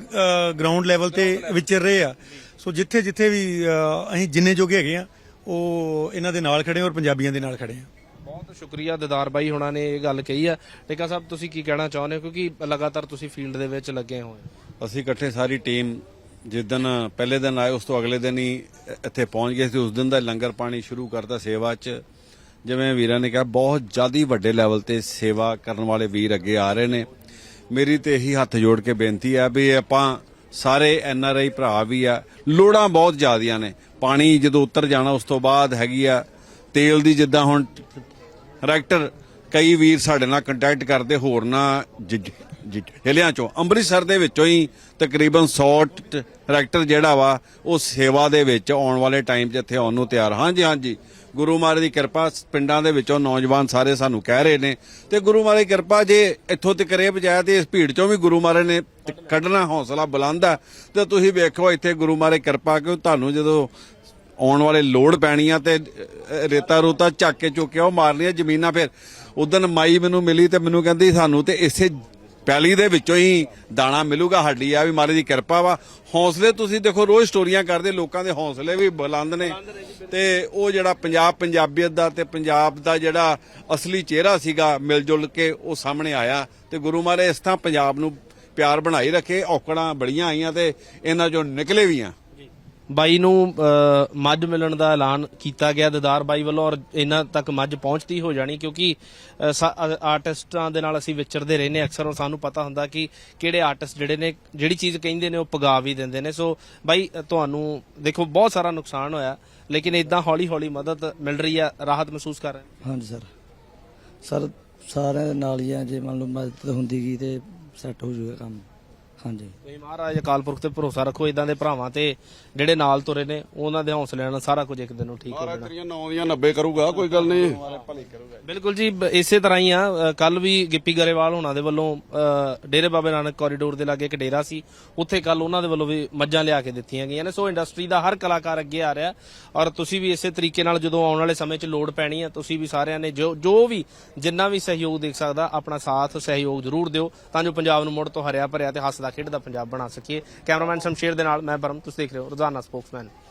ਗਰਾਊਂਡ ਲੈਵਲ ਤੇ ਵਿਚਰ ਰਹੇ ਆ। ਸੋ ਜਿੱਥੇ ਜਿੱਥੇ ਵੀ ਅਸੀਂ ਜਿੰਨੇ ਜੋਗੇ ਹੈਗੇ ਆ ਉਹ ਇਹਨਾਂ ਦੇ ਨਾਲ ਖੜੇ ਔਰ ਪੰਜਾਬੀਆਂ ਦੇ ਨਾਲ ਖੜੇ ਆ। ਬਹੁਤ ਸ਼ੁਕਰੀਆ ਦਿਦਾਰ ਬਾਈ ਹੁਣਾਂ ਨੇ ਇਹ ਗੱਲ ਕਹੀ ਆ। ਟੇਕਾ ਸਾਹਿਬ ਤੁਸੀਂ ਕੀ ਕਹਿਣਾ ਚਾਹੁੰਦੇ ਹੋ? ਕਿਉਂਕਿ ਲਗਾਤਾਰ ਤੁਸੀਂ ਫੀਲਡ ਦੇ ਵਿੱਚ ਲੱਗੇ ਹੋਏ ਹੋ। ਅਸੀਂ ਇਕੱਠੇ ਸਾਰੀ ਟੀਮ ਜਿਸ ਦਿਨ ਪਹਿਲੇ ਦਿਨ ਆਏ ਉਸ ਤੋਂ ਅਗਲੇ ਦਿਨ ਹੀ ਇੱਥੇ ਪਹੁੰਚ ਗਏ ਸੀ। ਉਸ ਦਿਨ ਦਾ ਲੰਗਰ ਪਾਣੀ ਸ਼ੁਰੂ ਕਰਤਾ ਸੇਵਾ 'ਚ। ਜਿਵੇਂ ਵੀਰਾਂ ਨੇ ਕਿਹਾ, ਬਹੁਤ ਜ਼ਿਆਦੀ ਵੱਡੇ ਲੈਵਲ ਤੇ ਸੇਵਾ ਕਰਨ ਵਾਲੇ ਵੀਰ ਅੱਗੇ ਆ ਰਹੇ ਨੇ। ਮੇਰੀ ਤੇ ਇਹੀ ਹੱਥ ਜੋੜ ਕੇ ਬੇਨਤੀ ਹੈ ਵੀ ਆਪਾਂ ਸਾਰੇ ਐਨ ਆਰ ਆਈ ਭਰਾ ਵੀ ਆ, ਲੋੜਾਂ ਬਹੁਤ ਜ਼ਿਆਦੀਆਂ ਨੇ। ਪਾਣੀ ਜਦੋਂ ਉੱਤਰ ਜਾਣਾ, ਉਸ ਤੋਂ ਬਾਅਦ ਹੈਗੀ ਆ ਤੇਲ ਦੀ ਜਿੱਦਾਂ ਹੁਣ ਰੈਕਟਰ ਕਈ ਵੀਰ ਸਾਡੇ ਨਾਲ ਕੰਟੈਕਟ ਕਰਦੇ ਹੋਰਨਾਂ ਜ਼ਿਲ੍ਹਿਆਂ ਚੋਂ। ਅੰਮ੍ਰਿਤਸਰ ਦੇ ਵਿੱਚੋਂ ਹੀ ਤਕਰੀਬਨ 100 ਰੈਕਟਰ ਜਿਹੜਾ ਵਾ, ਉਹ ਸੇਵਾ ਦੇ ਵਿੱਚ ਆਉਣ ਵਾਲੇ ਟਾਈਮ 'ਚ ਇੱਥੇ ਆਉਣ ਨੂੰ ਤਿਆਰ। ਹਾਂਜੀ ਹਾਂਜੀ। ਗੁਰੂ ਮਹਾਰਾਜ ਦੀ ਕਿਰਪਾ ਪਿੰਡਾਂ ਦੇ ਵਿੱਚੋਂ ਨੌਜਵਾਨ ਸਾਰੇ ਸਾਨੂੰ ਕਹਿ ਰਹੇ ਨੇ। ਤੇ ਗੁਰੂ ਮਹਾਰਾਜ ਦੀ ਕਿਰਪਾ ਜੇ ਇੱਥੋਂ ਤੱਕ ਰੇ ਬਜਾਇਆ ਤੇ ਇਸ ਭੀੜ ਚੋਂ ਵੀ ਗੁਰੂ ਮਹਾਰਾਜ ਨੇ ਕੱਢਣਾ ਹੌਸਲਾ ਬੁਲੰਦ ਹੈ ਤੇ ਤੁਸੀਂ ਵੇਖੋ ਇੱਥੇ ਗੁਰੂ ਮਹਾਰਾਜ ਕਿਰਪਾ ਕਿਉਂ ਤੁਹਾਨੂੰ ਜਦੋਂ ਆਉਣ ਵਾਲੇ ਲੋੜ ਪੈਣੀਆਂ ਤੇ ਅਹ, ਰੇਤਾ ਰੋਤਾ ਚੱਕ ਕੇ ਚੁੱਕਿਆ ਉਹ ਮਾਰਨੀਆਂ ਜ਼ਮੀਨਾਂ ਫਿਰ। ਉਦੋਂ ਮਾਈ ਮੈਨੂੰ ਮਿਲੀ ਤੇ ਮੈਨੂੰ ਕਹਿੰਦੀ ਸਾਨੂੰ ਤੇ ਇਸੇ ਪੈਲੀ ਦੇ ਵਿੱਚੋਂ ਹੀ ਦਾਣਾ ਮਿਲੂਗਾ, ਹੱਡੀ ਆ ਵੀ ਮਾਰੇ ਦੀ ਕਿਰਪਾ ਵਾ। ਹੌਸਲੇ ਤੁਸੀਂ ਦੇਖੋ, ਰੋਜ਼ ਸਟੋਰੀਆਂ ਕਰਦੇ, ਲੋਕਾਂ ਦੇ ਹੌਸਲੇ ਵੀ ਬੁਲੰਦ ਨੇ। ਤੇ ਉਹ ਜਿਹੜਾ ਪੰਜਾਬ ਪੰਜਾਬੀਅਤ ਦਾ ਤੇ ਪੰਜਾਬ ਦਾ ਜਿਹੜਾ ਅਸਲੀ ਚਿਹਰਾ ਸੀਗਾ ਮਿਲ ਜੁਲ ਕੇ ਉਹ ਸਾਹਮਣੇ ਆਇਆ। ਤੇ ਗੁਰੂ ਮਹਾਰਾਜ ਇਸ ਤਰ੍ਹਾਂ ਪੰਜਾਬ ਨੂੰ ਪਿਆਰ ਬਣਾਈ ਰੱਖੇ, ਔਕੜਾਂ ਬੜੀਆਂ ਆਈਆਂ ਤੇ ਇਹਨਾਂ ਚੋਂ ਨਿਕਲੇ ਵੀ ਆ। ਬਾਈ ਨੂੰ ਮੱਝ ਮਿਲਣ ਦਾ ਐਲਾਨ ਕੀਤਾ ਗਿਆ ਦਿਦਾਰ ਬਾਈ ਵੱਲੋਂ ਔਰ ਇਹਨਾਂ ਤੱਕ ਮੱਝ ਪਹੁੰਚਦੀ ਹੋ ਜਾਣੀ ਕਿਉਂਕਿ ਆਰਟਿਸਟਾਂ ਦੇ ਨਾਲ ਅਸੀਂ ਵਿਚਰਦੇ ਰਹਿੰਦੇ ਅਕਸਰ ਔਰ ਸਾਨੂੰ ਪਤਾ ਹੁੰਦਾ ਕਿ ਕਿਹੜੇ ਆਰਟਿਸਟ ਜਿਹੜੇ ਨੇ, ਜਿਹੜੀ ਚੀਜ਼ ਕਹਿੰਦੇ ਨੇ ਉਹ ਪਗਾ ਵੀ ਦਿੰਦੇ ਨੇ। ਸੋ ਬਾਈ ਤੁਹਾਨੂੰ ਦੇਖੋ ਬਹੁਤ ਸਾਰਾ ਨੁਕਸਾਨ ਹੋਇਆ, ਲੇਕਿਨ ਇਦਾਂ ਹੌਲੀ ਹੌਲੀ ਮਦਦ ਮਿਲ ਰਹੀ ਹੈ। ਰਾਹਤ ਮਹਿਸੂਸ ਕਰ ਰਹੇ ਹਾਂਜੀ ਸਰ। ਸਰ, ਸਾਰਿਆਂ ਦੇ ਨਾਲ ਹੀ ਆ, ਜੇ ਮੰਨ ਲਓ ਮਦਦ ਹੁੰਦੀ ਗਈ ਤੇ ਸੈੱਟ ਹੋ ਜਾਊਗਾ ਕੰਮ। ਹਾਂਜੀ। ਤੁਸੀਂ ਮਹਾਰਾਜ ਅਕਾਲ ਪੁਰਖ ਤੇ ਭਰੋਸਾ ਰੱਖੋ ਇਦਾਂ ਦੇ ਭਰਾਵਾਂ ਤੇ ਜਿਹੜੇ ਨਾਲ ਤੁਰੇ ਨੇ ਉਹਨਾਂ ਦੇ ਹੌਸਲਿਆਂ ਨਾਲ ਸਾਰਾ ਕੁਝ ਇੱਕ ਦਿਨ ਨੂੰ ਠੀਕ ਹੋ ਮਹਾਰਾਜ ਜਾਣਾ। ਤੇਰੀਆਂ 9 ਦੀਆਂ 90 ਕਰੂਗਾ ਕੋਈ ਗੱਲ ਨਹੀਂ। ਬਿਲਕੁਲ ਜੀ ਬ- ਇਸੇ ਤਰ੍ਹਾਂ ਹੀ ਆ ਕੱਲ ਵੀ ਗਿੱਪੀ ਗਰੇਵਾਲ ਹੋਣਾ ਦੇ ਵੱਲੋਂ ਅ, ਡੇਰੇ ਬਾਬੇ ਨਾਨਕ ਕੋਰੀਡੋਰ ਦੇ ਲਾਗੇ ਇੱਕ ਡੇਰਾ ਸੀ ਉੱਥੇ ਕੱਲ ਉਹਨਾਂ ਦੇ ਵੱਲੋਂ ਵੀ ਮੱਝਾਂ ਲਿਆ ਕੇ ਦਿੱਤੀਆਂ ਗਈਆਂ ਨੇ। ਸੋ ਇੰਡਸਟਰੀ ਦਾ ਹਰ ਕਲਾਕਾਰ ਅੱਗੇ ਆ ਰਿਹਾ ਔਰ ਤੁਸੀਂ ਵੀ ਇਸੇ ਤਰੀਕੇ ਨਾਲ ਜਦੋਂ ਆਉਣ ਵਾਲੇ ਸਮੇਂ 'ਚ ਲੋੜ ਪੈਣੀ ਆ ਤੁਸੀਂ ਵੀ ਸਾਰਿਆਂ ਨੇ ਜੋ ਜੋ ਵੀ ਜਿੰਨਾ ਵੀ ਸਹਿਯੋਗ ਦੇਖ ਸਕਦਾ ਆਪਣਾ ਸਾਥ ਸਹਿਯੋਗ ਜ਼ਰੂਰ ਦਿਓ ਤਾਂ ਜੋ ਪੰਜਾਬ ਨੂੰ ਮੁੜ ਤੋਂ ਹਰਿਆ ਭਰਿਆ ਤੇ ਹੱਸਦਾ ਖੇਡ ਦਾ ਪੰਜਾਬ ਬਣਾ ਸਕੀਏ। ਕੈਮਰਾਮੈਨ ਸ਼ਮਸ਼ੇਰ ਦੇ ਨਾਲ ਮੈਂ ਬਰਮ, ਤੁਸੀਂ ਦੇਖ ਰਹੇ ਹੋ ਰੋਜ਼ਾਨਾ ਸਪੋਕਸਮੈਨ।